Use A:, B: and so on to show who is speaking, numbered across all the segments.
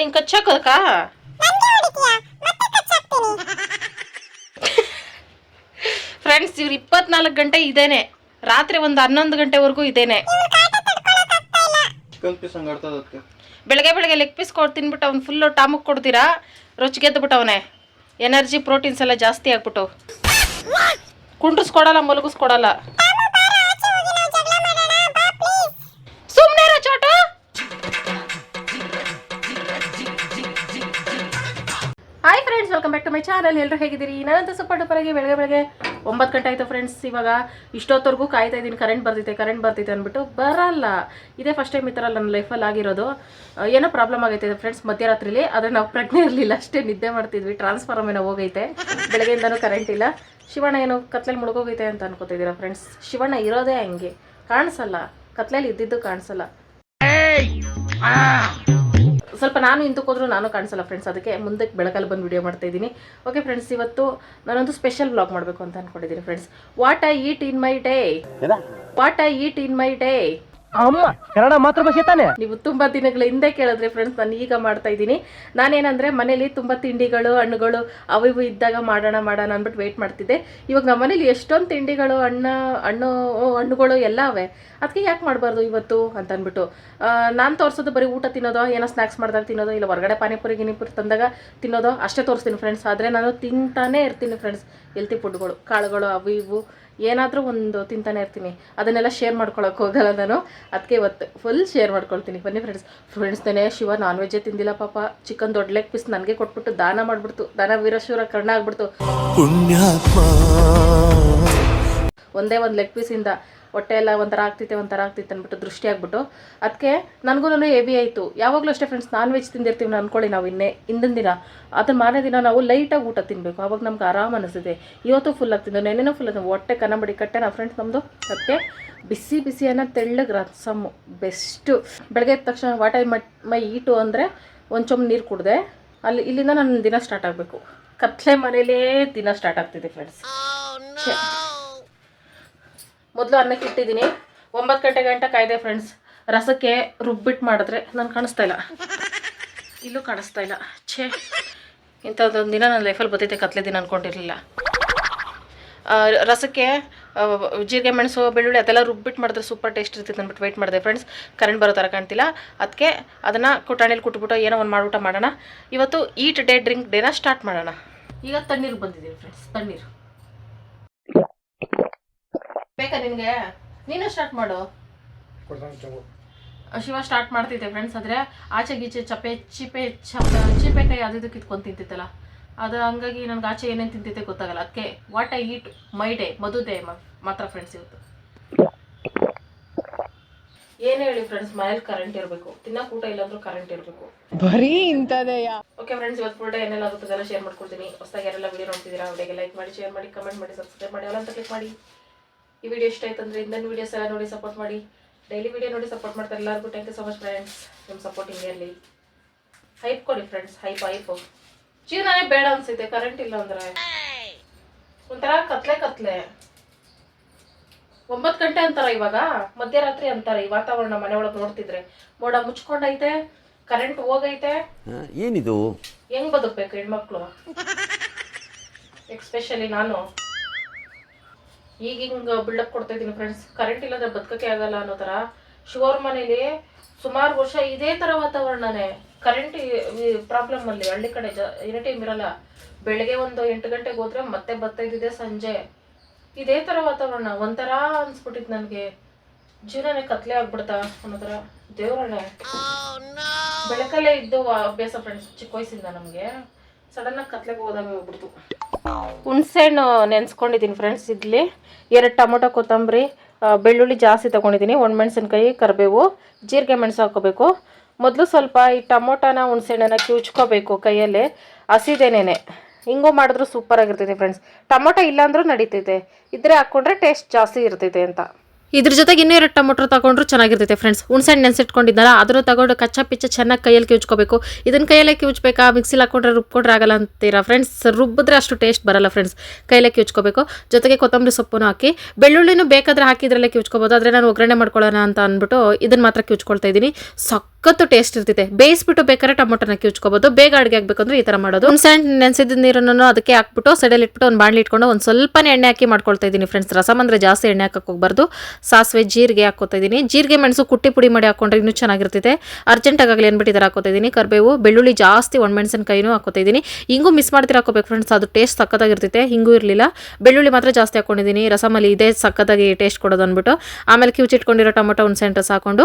A: ನಿಂಗೆ ಕಚ್ಚಾಕಕ್ಕ ಫ್ರೆಂಡ್ಸ್ ಇವ್ರು ಇಪ್ಪತ್ನಾಲ್ಕು ಗಂಟೆ ಇದೇನೆ. ರಾತ್ರಿ ಒಂದು ಹನ್ನೊಂದು ಗಂಟೆವರೆಗೂ ಇದೇನೆ. ಬೆಳಗ್ಗೆ ಬೆಳಗ್ಗೆ ಲೆಗ್ ಪೀಸ್ ಕೊಟ್ಟು ತಿನ್ಬಿಟ್ಟು ಅವ್ನು ಫುಲ್ಲು ಟಾಮಕ್ ಕೊಡ್ತೀರಾ? ರುಚಿಗೆದ್ದು ಅವನೇ. ಎನರ್ಜಿ ಪ್ರೋಟೀನ್ಸ್ ಎಲ್ಲ ಜಾಸ್ತಿ ಆಗ್ಬಿಟ್ಟು. ಕುಂಡ್ರಿಸ್ಕೊಡಲ್ಲ ಮಲಗಿಸ್ಕೊಡಲ್ಲ. Welcome back to my channel ಎಲ್ಲರೂ ಹೇಗಿದ್ದೀರಿ? ನಾನಂತೂ ಸ್ವಲ್ಪ ಡೂಪರಾಗಿ ಬೆಳಗ್ಗೆ ಬೆಳಗ್ಗೆ ಒಂಬತ್ತು ಗಂಟೆ ಆಯಿತು ಫ್ರೆಂಡ್ಸ್ ಇವಾಗ ಇಷ್ಟೊತ್ತವರೆಗೂ ಕಾಯ್ತಾ ಇದ್ದೀನಿ. ಕರೆಂಟ್ ಬರ್ತೈತೆ ಕರೆಂಟ್ ಬರ್ತೈತೆ ಅಂದ್ಬಿಟ್ಟು ಬರಲ್ಲ. ಇದೇ ಫಸ್ಟ್ ಟೈಮ್ ಈ ಥರ ನನ್ನ ಲೈಫಲ್ಲಿ ಆಗಿರೋದು. ಏನೋ ಪ್ರಾಬ್ಲಮ್ ಆಗೈತೆ ಫ್ರೆಂಡ್ಸ್ ಮಧ್ಯರಾತ್ರಿಲಿ, ಆದರೆ ನಾವು ಪ್ರಜ್ಞೆ ಇರಲಿಲ್ಲ. ಅಷ್ಟೇ ನಿದ್ದೆ ಮಾಡ್ತಿದ್ವಿ. ಟ್ರಾನ್ಸ್ಫಾರ್ಮ್ ಏನೋ ಹೋಗೈತೆ. ಬೆಳಗ್ಗೆಯಿಂದನೂ ಕರೆಂಟ್ ಇಲ್ಲ. ಶಿವಣ್ಣ ಏನೋ ಕತ್ಲಲ್ಲಿ ಮುಳುಗೋಗೈತೆ ಅಂತ ಅನ್ಕೋತಿದ್ದೀರಾ ಫ್ರೆಂಡ್ಸ್ ಶಿವಣ್ಣ ಇರೋದೇ ಹಂಗೆ. ಕಾಣಿಸಲ್ಲ. ಕತ್ಲಲ್ಲಿ ಇದ್ದಿದ್ದು ಕಾಣಿಸಲ್ಲ. ಸ್ವಲ್ಪ ನಾನು ಹಿಂದಕ್ಕೆ ಹೋದ್ರೂ ನಾನು ಕಾಣಿಸಲ್ಲ ಫ್ರೆಂಡ್ಸ್ ಅದಕ್ಕೆ ಮುಂದಕ್ಕೆ ಬೆಳಕಲ್ಲಿ ಬಂದು ವಿಡಿಯೋ ಮಾಡ್ತಾ ಇದ್ದೀನಿ. ಓಕೆ ಫ್ರೆಂಡ್ಸ್ ಇವತ್ತು ನಾನೊಂದು ಸ್ಪೆಷಲ್ ಬ್ಲಾಗ್ ಮಾಡಬೇಕು ಅಂತ ಅನ್ಕೊಂಡಿದ್ದೀನಿ friends what I eat in my day what I eat in my day
B: ಅಮ್ಮ, ಕನ್ನಡ ಮಾತೃಭಾಷೆ ತಾನೆ?
A: ನೀವು ತುಂಬಾ ದಿನಗಳ ಹಿಂದೆ ಕೇಳಿದ್ರೆ ಫ್ರೆಂಡ್ಸ್ ನಾನು ಈಗ ಮಾಡ್ತಾ ಇದ್ದೀನಿ. ನಾನೇನಂದ್ರೆ ಮನೇಲಿ ತುಂಬಾ ತಿಂಡಿಗಳು, ಹಣ್ಣುಗಳು ಅವು ಇವು ಇದ್ದಾಗ ಮಾಡೋಣ ಮಾಡೋಣ ಅಂದ್ಬಿಟ್ಟು ವೇಟ್ ಮಾಡ್ತಿದ್ದೆ. ಇವಾಗ ನಮ್ಮ ಮನೇಲಿ ಎಷ್ಟೊಂದು ತಿಂಡಿಗಳು ಹಣ್ಣ ಹಣ್ಣು ಹಣ್ಣುಗಳು ಎಲ್ಲ ಅವೆ. ಅದಕ್ಕೆ ಯಾಕೆ ಮಾಡಬಾರ್ದು ಇವತ್ತು ಅಂತ ಅಂದ್ಬಿಟ್ಟು. ನಾನು ತೋರಿಸೋದು ಬರೀ ಊಟ ತಿನ್ನೋದೋ, ಏನೋ ಸ್ನ್ಯಾಕ್ಸ್ ಮಾಡಿದಾಗ ತಿನ್ನೋದೋ, ಇಲ್ಲ ಹೊರಗಡೆ ಪಾನಿಪುರಿ, ಗಿನಿಪುರಿ ತಂದಾಗ ತಿನ್ನೋದೋ, ಅಷ್ಟೇ ತೋರಿಸ್ತೀನಿ ಫ್ರೆಂಡ್ಸ್ ಆದರೆ ನಾನು ತಿಂತಾನೇ ಇರ್ತೀನಿ ಫ್ರೆಂಡ್ಸ್ ಹೆಲ್ತಿ ಫುಡ್ಗಳು ಕಾಳುಗಳು, ಅವು ಇವು. ಏನಾದರೂ ಒಂದು ತಿಂತಾನೆ ಇರ್ತೀನಿ. ಅದನ್ನೆಲ್ಲ ಶೇರ್ ಮಾಡ್ಕೊಳಕ್ಕೆ ಹೋಗಲ್ಲ ನಾನು. ಅದಕ್ಕೆ ಇವತ್ತು ಫುಲ್ ಶೇರ್ ಮಾಡ್ಕೊಳ್ತೀನಿ. ಬನ್ನಿ ಫ್ರೆಂಡ್ಸ್ ಫ್ರೆಂಡ್ಸ್ನೇ ಶಿವ ನಾನ್ ವೆಜ್ಜೇ ತಿಂದಿಲ್ಲ ಪಾಪ. ಚಿಕನ್ ದೊಡ್ಡ ಲೆಗ್ ಪೀಸ್ ನನಗೆ ಕೊಟ್ಬಿಟ್ಟು ದಾನ ಮಾಡಿಬಿಡ್ತು. ದಾನ ವೀರಶಿವರ ಕರ್ಣ ಆಗ್ಬಿಡ್ತು. ಒಂದೇ ಒಂದು ಲೆಗ್ ಪೀಸಿಂದ ಹೊಟ್ಟೆ ಎಲ್ಲ ಒಂಥರ ಆಗ್ತಿತ್ತೆ ಒಂಥರ ಆಗ್ತಿತ್ತು ಅಂದ್ಬಿಟ್ಟು ದೃಷ್ಟಿ ಆಗ್ಬಿಟ್ಟು. ಅದಕ್ಕೆ ನನಗೂ ಹೆವಿ ಆಯಿತು. ಯಾವಾಗಲೂ ಅಷ್ಟೇ ಫ್ರೆಂಡ್ಸ್ ನಾನ್ ವೆಜ್ ತಿಂದಿರ್ತೀವಿ ಅಂದ್ಕೊಳ್ಳಿ ನಾವು ಇನ್ನೇ ಹಿಂದಿನ ದಿನ. ಅದನ್ನ ಮಾರನೇ ದಿನ ನಾವು ಲೈಟಾಗಿ ಊಟ ತಿನ್ನಬೇಕು ಆವಾಗ ನಮ್ಗೆ ಆರಾಮ್ ಅನಿಸುತ್ತೆ. ಇವತ್ತು ಫುಲ್ ಆಗ್ತಿದ್ದು ನೆನೆನೂ ಫುಲ್ ಆಗ್ತದೆ ಹೊಟ್ಟೆ ಕನ್ನಂಬಡಿ ಕಟ್ಟೆ ನಾವು ಫ್ರೆಂಡ್ಸ್ ನಮ್ಮದು ಅದಕ್ಕೆ ಬಿಸಿ ಬಿಸಿಯನ್ನು ತೆಳ್ಳಗೆ ರಸಮ್ಮು ಬೆಸ್ಟು ಬೆಳಗ್ಗೆ ಎದ್ದ ತಕ್ಷಣ ವಾಟ ಮಟ್ ಮೈ ಈಟು ಅಂದರೆ ಒಂದು ಚೊಂಬು ನೀರು ಕುಡಿದೆ. ಅಲ್ಲಿ ಇಲ್ಲಿಂದ ನನ್ನ ದಿನ ಸ್ಟಾರ್ಟ್ ಆಗಬೇಕು. ಕತ್ಲೆ ಮನೇಲೇ ದಿನ ಸ್ಟಾರ್ಟ್ ಆಗ್ತಿದೆ ಫ್ರೆಂಡ್ಸ್ ಮೊದಲು ಅನ್ನಕ್ಕೆ ಇಟ್ಟಿದ್ದೀನಿ. ಒಂಬತ್ತು ಗಂಟೆ ಗಂಟೆ ಕಾಯ್ದೆ ಫ್ರೆಂಡ್ಸ್ ರಸಕ್ಕೆ ರುಬ್ಬಿಟ್ಟು ಮಾಡಿದ್ರೆ ನಾನು ಕಾಣಿಸ್ತಾ ಇಲ್ಲ. ಇಲ್ಲೂ ಕಾಣಿಸ್ತಾ ಇಲ್ಲ. ಛೇ, ಇಂಥದ್ದೊಂದು ದಿನ ನನ್ನ ಲೈಫಲ್ಲಿ ಬರ್ತೈತೆ ಕತ್ಲೆ ದಿನ ಅಂದ್ಕೊಂಡಿರಲಿಲ್ಲ ರಸಕ್ಕೆ ಜೀರಿಗೆ, ಮೆಣಸು, ಬೆಳ್ಳುಳ್ಳಿ ಅದೆಲ್ಲ ರುಬ್ಬಿಟ್ಟು ಮಾಡಿದ್ರೆ ಸೂಪರ್ ಟೇಸ್ಟ್ ಇರ್ತೈತೆ ಅಂದ್ಬಿಟ್ಟು ವೆಯ್ಟ್ ಮಾಡಿದೆ ಫ್ರೆಂಡ್ಸ್ ಕರೆಂಟ್ ಬರೋ ಥರ ಕಾಣ್ತಿಲ್ಲ. ಅದಕ್ಕೆ ಅದನ್ನು ಕುಟಾಣಿಲಿ ಕುಟ್ಬಿಟ್ಟು ಏನೋ ಒಂದು ಮಾಡ್ಬಿಟ್ಟು ಮಾಡೋಣ. ಇವತ್ತು ಈಟ್ ಡೇ ಡ್ರಿಂಕ್ ಡೇನ ಸ್ಟಾರ್ಟ್ ಮಾಡೋಣ. ಈಗ ತಣ್ಣೀರು ಬಂದಿದ್ದೀವಿ ಫ್ರೆಂಡ್ಸ್ ತಣ್ಣೀರು. ಬೇಕಾ ನಿನಗೆ? ನೀನು ಸ್ಟಾರ್ಟ್ ಮಾಡು. ಶಿವ ಸ್ಟಾರ್ಟ್ ಮಾಡ್ತಿದ್ದೆ ಫ್ರೆಂಡ್ಸ್ ಆದರೆ ಆಚೆ ಗೀಚೆ ಚಪೆ ಚಿಪೆ ಚಪ ಚಿಪೆಕಾಯಿ ಅದು ಇದು ಕಿತ್ಕೊಂಡು ತಿಂತಿತ್ತಲ್ಲ. ಅದು ಹಂಗಾಗಿ ನನಗೆ ಆಚೆ ಏನೇನು ತಿಂತಿದ್ದೆ ಗೊತ್ತಾಗಲ್ಲ. ಅದಕ್ಕೆ what I eat my day Madhu day ಮಾತ್ರ ಫ್ರೆಂಡ್ಸ್ ಇವತ್ತು. ಏನು ಹೇಳಿ ಫ್ರೆಂಡ್ಸ್ ಮನೇಲಿ ಕರೆಂಟ್ ಇರಬೇಕು. ತಿನ್ನಕ್ಕೆ ಊಟ ಇಲ್ಲಾಂದ್ರೂ ಕರೆಂಟ್ ಇರಬೇಕು.
B: ಬರೀ ಇಂಥದೆಯ
A: ಓಕೆ ಫ್ರೆಂಡ್ಸ್ ಇವತ್ತು ಫುಲ್ ಡೇ ಏನೆಲ್ಲ ಆಗುತ್ತೆ ಅದೆಲ್ಲ ಶೇರ್ ಮಾಡ್ಕೊಡ್ತೀನಿ. ಹೊಸದಾಗಿ ಯಾರೆಲ್ಲ ವಿಡಿಯೋ ನೋಡ್ತಿದ್ದೀರಾ ಅವರಿಗೆ ಲೈಕ್ ಮಾಡಿ ಶೇರ್ ಮಾಡಿ ಕಮೆಂಟ್ ಮಾಡಿ ಸಬ್ಸ್ಕ್ರೈಬ್ ಮಾಡಿ ಅಂತ ಕ್ಲಿಕ್ ಮಾಡಿ. ಈ ವಿಡಿಯೋ ಇಷ್ಟ ಆಯ್ತು ಅಂದರೆ ಇಂದನ್ ವೀಡಿಯೋಸ್ ಎಲ್ಲ ನೋಡಿ ಸಪೋರ್ಟ್ ಮಾಡಿ. ಡೈಲಿ ವಿಡಿಯೋ ನೋಡಿ ಸಪೋರ್ಟ್ ಮಾಡ್ತಾರೆ ಎಲ್ಲರಿಗೂ. Thank you so much friends ನಿಮ್ಮ ಸಪೋರ್ಟ್ ಹಿಂಗೆ ಇರಲಿ. ಹೈಪ್ ಕೊಡಿ ಫ್ರೆಂಡ್ಸ್ ಹೈಪ್ ಹೈಪ್ ಜೀವನನೇ ಬೇಡ ಅನ್ಸುತ್ತೆ. ಕರೆಂಟ್ ಇಲ್ಲ ಅಂದ್ರೆ. ಒಂಥರ ಕತ್ಲೆ ಕತ್ಲೆ. ಒಂಬತ್ತು ಗಂಟೆ ಅಂತಾರ ಇವಾಗ. ಮಧ್ಯರಾತ್ರಿ ಅಂತಾರೆ ಈ ವಾತಾವರಣ ಮನೆ ಒಳಗೆ ನೋಡ್ತಿದ್ರೆ. ಮೋಡ ಮುಚ್ಕೊಂಡೈತೆ. ಕರೆಂಟ್ ಹೋಗೈತೆ.
C: ಏನಿದು?
A: ಹೆಂಗ್ ಬದುಕ್ಬೇಕು ಹೆಣ್ಮಕ್ಳು? ಎಕ್ಸ್ಪೆಷಲಿ ನಾನು. ಈಗ ಹಿಂಗೆ ಬಿಲ್ಡಪ್ ಕೊಡ್ತಾ ಇದ್ದೀನಿ ಫ್ರೆಂಡ್ಸ್ ಕರೆಂಟ್ ಇಲ್ಲದ್ರೆ ಬದುಕಕ್ಕೆ ಆಗಲ್ಲ ಅನ್ನೋ ಥರ ಶಿವರ್ ಮನೇಲಿ ಸುಮಾರು ವರ್ಷ ಇದೇ ಥರ ವಾತಾವರಣನೇ. ಕರೆಂಟ್ ಪ್ರಾಬ್ಲಮ್ ಅಲ್ಲಿ ಹಳ್ಳಿ ಕಡೆ ಜ ಎನಿ ಟೈಮ್ ಇರಲ್ಲ. ಬೆಳಗ್ಗೆ ಒಂದು ಎಂಟು ಗಂಟೆಗೆ ಹೋದ್ರೆ ಮತ್ತೆ ಬರ್ತಾ ಇದ್ದಿದೆ ಸಂಜೆ. ಇದೇ ಥರ ವಾತಾವರಣ. ಒಂಥರ ಅನ್ಸ್ಬಿಟ್ಟಿತ್ತು ನನಗೆ. ಜೀವನನೇ ಕತ್ಲೆ ಆಗ್ಬಿಡ್ತಾ ಅನ್ನೋ ಥರ ದೇವ್ರಣ್ಣ ಬೆಳಕಲ್ಲೇ ಇದ್ದು ಅಭ್ಯಾಸ ಫ್ರೆಂಡ್ಸ್ ಚಿಕ್ಕ ವಯಸ್ಸಿಂದ ನಮಗೆ. ಸಡನ್ ಆಗಿ ಕತ್ಲೆಗೆ ಹೋದಾಗ ಹೋಗ್ಬಿಡ್ತು ಹುಣಸೆಹಣ್ಣು ನೆನೆಸ್ಕೊಂಡಿದ್ದೀನಿ ಫ್ರೆಂಡ್ಸ್ ಇಲ್ಲಿ ಎರಡು ಟೊಮೊಟೊ ಕೊತ್ತಂಬರಿ ಬೆಳ್ಳುಳ್ಳಿ ಜಾಸ್ತಿ ತೊಗೊಂಡಿದ್ದೀನಿ. ಒಣಮೆಣಸಿನ್ಕಾಯಿ, ಕರಿಬೇವು, ಜೀರಿಗೆ ಮೆಣಸು ಹಾಕೋಬೇಕು. ಮೊದಲು ಸ್ವಲ್ಪ ಈ ಟೊಮೊಟೊನ, ಹುಣಸೆಹಣ್ಣನ್ನ ಕಿವುಚ್ಕೋಬೇಕು ಕೈಯಲ್ಲಿ. ಹಸಿದೇನೇನೆ. ಹಿಂಗೂ ಮಾಡಿದ್ರು ಸೂಪರ್ ಆಗಿರ್ತೈತೆ ಫ್ರೆಂಡ್ಸ್ ಟೊಮೊಟೊ ಇಲ್ಲಾಂದ್ರೂ ನಡೀತೈತೆ. ಇದ್ರೆ ಹಾಕ್ಕೊಂಡ್ರೆ ಟೇಸ್ಟ್ ಜಾಸ್ತಿ ಇರ್ತೈತೆ ಅಂತ. ಇದ್ರ ಜೊತೆಗೆ ಇನ್ನೂ ಎರಡು ಟೊಮೊಟೊ ತಗೊಂಡ್ರು ಚೆನ್ನಾಗಿರ್ತೈತೆ ಫ್ರೆಂಡ್ಸ್ ಹುಣ್ಸೆಹಣ್ಣು ನೆನೆಸಿಟ್ಕೊಂಡಿದ್ದಲ್ಲ ಅದನ್ನು ತಗೊಂಡು ಕಚ್ಚಾ ಪಿಚ್ಚ ಚೆನ್ನಾಗಿ ಕೈಯಲ್ಲಿ ಕಿವುಚ್ಕೋಬೇಕು. ಇದನ್ನ ಕೈಯಲ್ಲೇ ಕಿವುಚ್ಬೇಕಾ? ಮಿಕ್ಸಿಲಿ ಹಾಕೊಂಡ್ರೆ ರುಬ್ಕೊಂಡ್ರೆ ಆಗಲ್ಲ ಅಂತೀರಾ ಫ್ರೆಂಡ್ಸ್ ರುಬ್ಬಿದ್ರೆ ಅಷ್ಟು ಟೇಸ್ಟ್ ಬರಲ್ಲ ಫ್ರೆಂಡ್ಸ್ ಕೈಯಲ್ಲೇ ಕಿವುಚ್ಕೋಬೇಕು. ಜೊತೆಗೆ ಕೊತ್ತಂಬರಿ ಸೊಪ್ಪನ್ನು ಹಾಕಿ, ಬೆಳ್ಳುಳ್ಳಿನೂ ಬೇಕಾದ್ರೆ ಹಾಕಿದ್ರಲ್ಲೇ ಕಿವುಚ್ಕೋಬೋದು. ಆದರೆ ನಾನು ಒಗ್ಗರಣೆ ಮಾಡ್ಕೊಳ್ಳೋಣ ಅಂತ ಅಂದ್ಬಿಟ್ಟು ಇದನ್ನು ಮಾತ್ರ ಕಿವುಚ್ಕೊಳ್ತಾ ಇದ್ದೀನಿ. ಸಖತ್ತು ಟೇಸ್ಟ್ ಇರ್ತೈತೆ. ಬೇಯಿಸ್ಬಿಟ್ಟು ಬೇಕಾದ್ರೆ ಟೊಮೊಟೊನ ಕಿವುಚ್ಕೋಬೋದು. ಬೇಗ ಅಡುಗೆ ಆಗಬೇಕಂದ್ರೆ ಈ ಥರ ಮಾಡೋದು. ಹುಣ್ಸೆಹಣ್ಣು ನೆನೆಸಿದ ನೀರನ್ನು ಅದಕ್ಕೆ ಹಾಕ್ಬಿಟ್ಟು ಸೈಡಲ್ಲಿ ಇಟ್ಬಿಟ್ಟು ಒಂದು ಬಾಣಲಿ ಇಟ್ಕೊಂಡು ಒಂದು ಸ್ವಲ್ಪನೇ ಎಣ್ಣೆ ಹಾಕಿ ಮಾಡ್ಕೊಳ್ತಾ ಇದ್ದೀನಿ ಫ್ರೆಂಡ್ಸ್ ರಸಮ್ ಅಂದರೆ ಜಾಸ್ತಿ ಎಣ್ಣೆ ಹಾಕಕ್ಕೆ ಸಾಸಿವೆ ಜೀರಿಗೆ ಹಾಕೋತಾ ಇದ್ದೀನಿ. ಜೀರಿಗೆ ಮೆಣಸು ಕುಟ್ಟಿ ಪುಡಿ ಮಾಡಿ ಹಾಕೊಂಡ್ರೆ ಇನ್ನೂ ಚೆನ್ನಾಗಿರ್ತೈತೆ ಅರ್ಜೆಂಟಾಗಲಿ ಅಂದ್ಬಿಟ್ಟು ಇದರ ಹಾಕೋತಾ ಇದ್ದೀನಿ. ಕರಿಬೇವು, ಬೆಳ್ಳುಳ್ಳಿ ಜಾಸ್ತಿ ಒಣಮೆಣಸಿನಕಾಯಿನೂ ಹಾಕೋತಾ ಇದ್ದೀನಿ. ಹಿಂಗೂ ಮಿಸ್ ಮಾಡ್ತೀರಾ ಹಾಕೋಬೇಕು ಫ್ರೆಂಡ್ಸ್ ಅದು ಟೇಸ್ಟ್ ಸಕ್ಕತ್ತಾಗಿರ್ತೈತೆ ಹಿಂಗೂ ಇರಲಿಲ್ಲ. ಬೆಳ್ಳುಳ್ಳಿ ಮಾತ್ರ ಜಾಸ್ತಿ ಹಾಕೊಂಡಿದ್ದೀನಿ. ರಸಮಲ್ಲಿ ಇದೇ ಸಕ್ಕತ್ತಾಗಿ ಟೇಸ್ಟ್ ಕೊಡೋದು ಅಂದ್ಬಿಟ್ಟು ಆಮೇಲೆ ಕಿವುಚಿಟ್ಕೊಂಡಿರೋ ಟೊಮೊಟೊ ಒಂದು ರಸ ಹಾಕೊಂಡು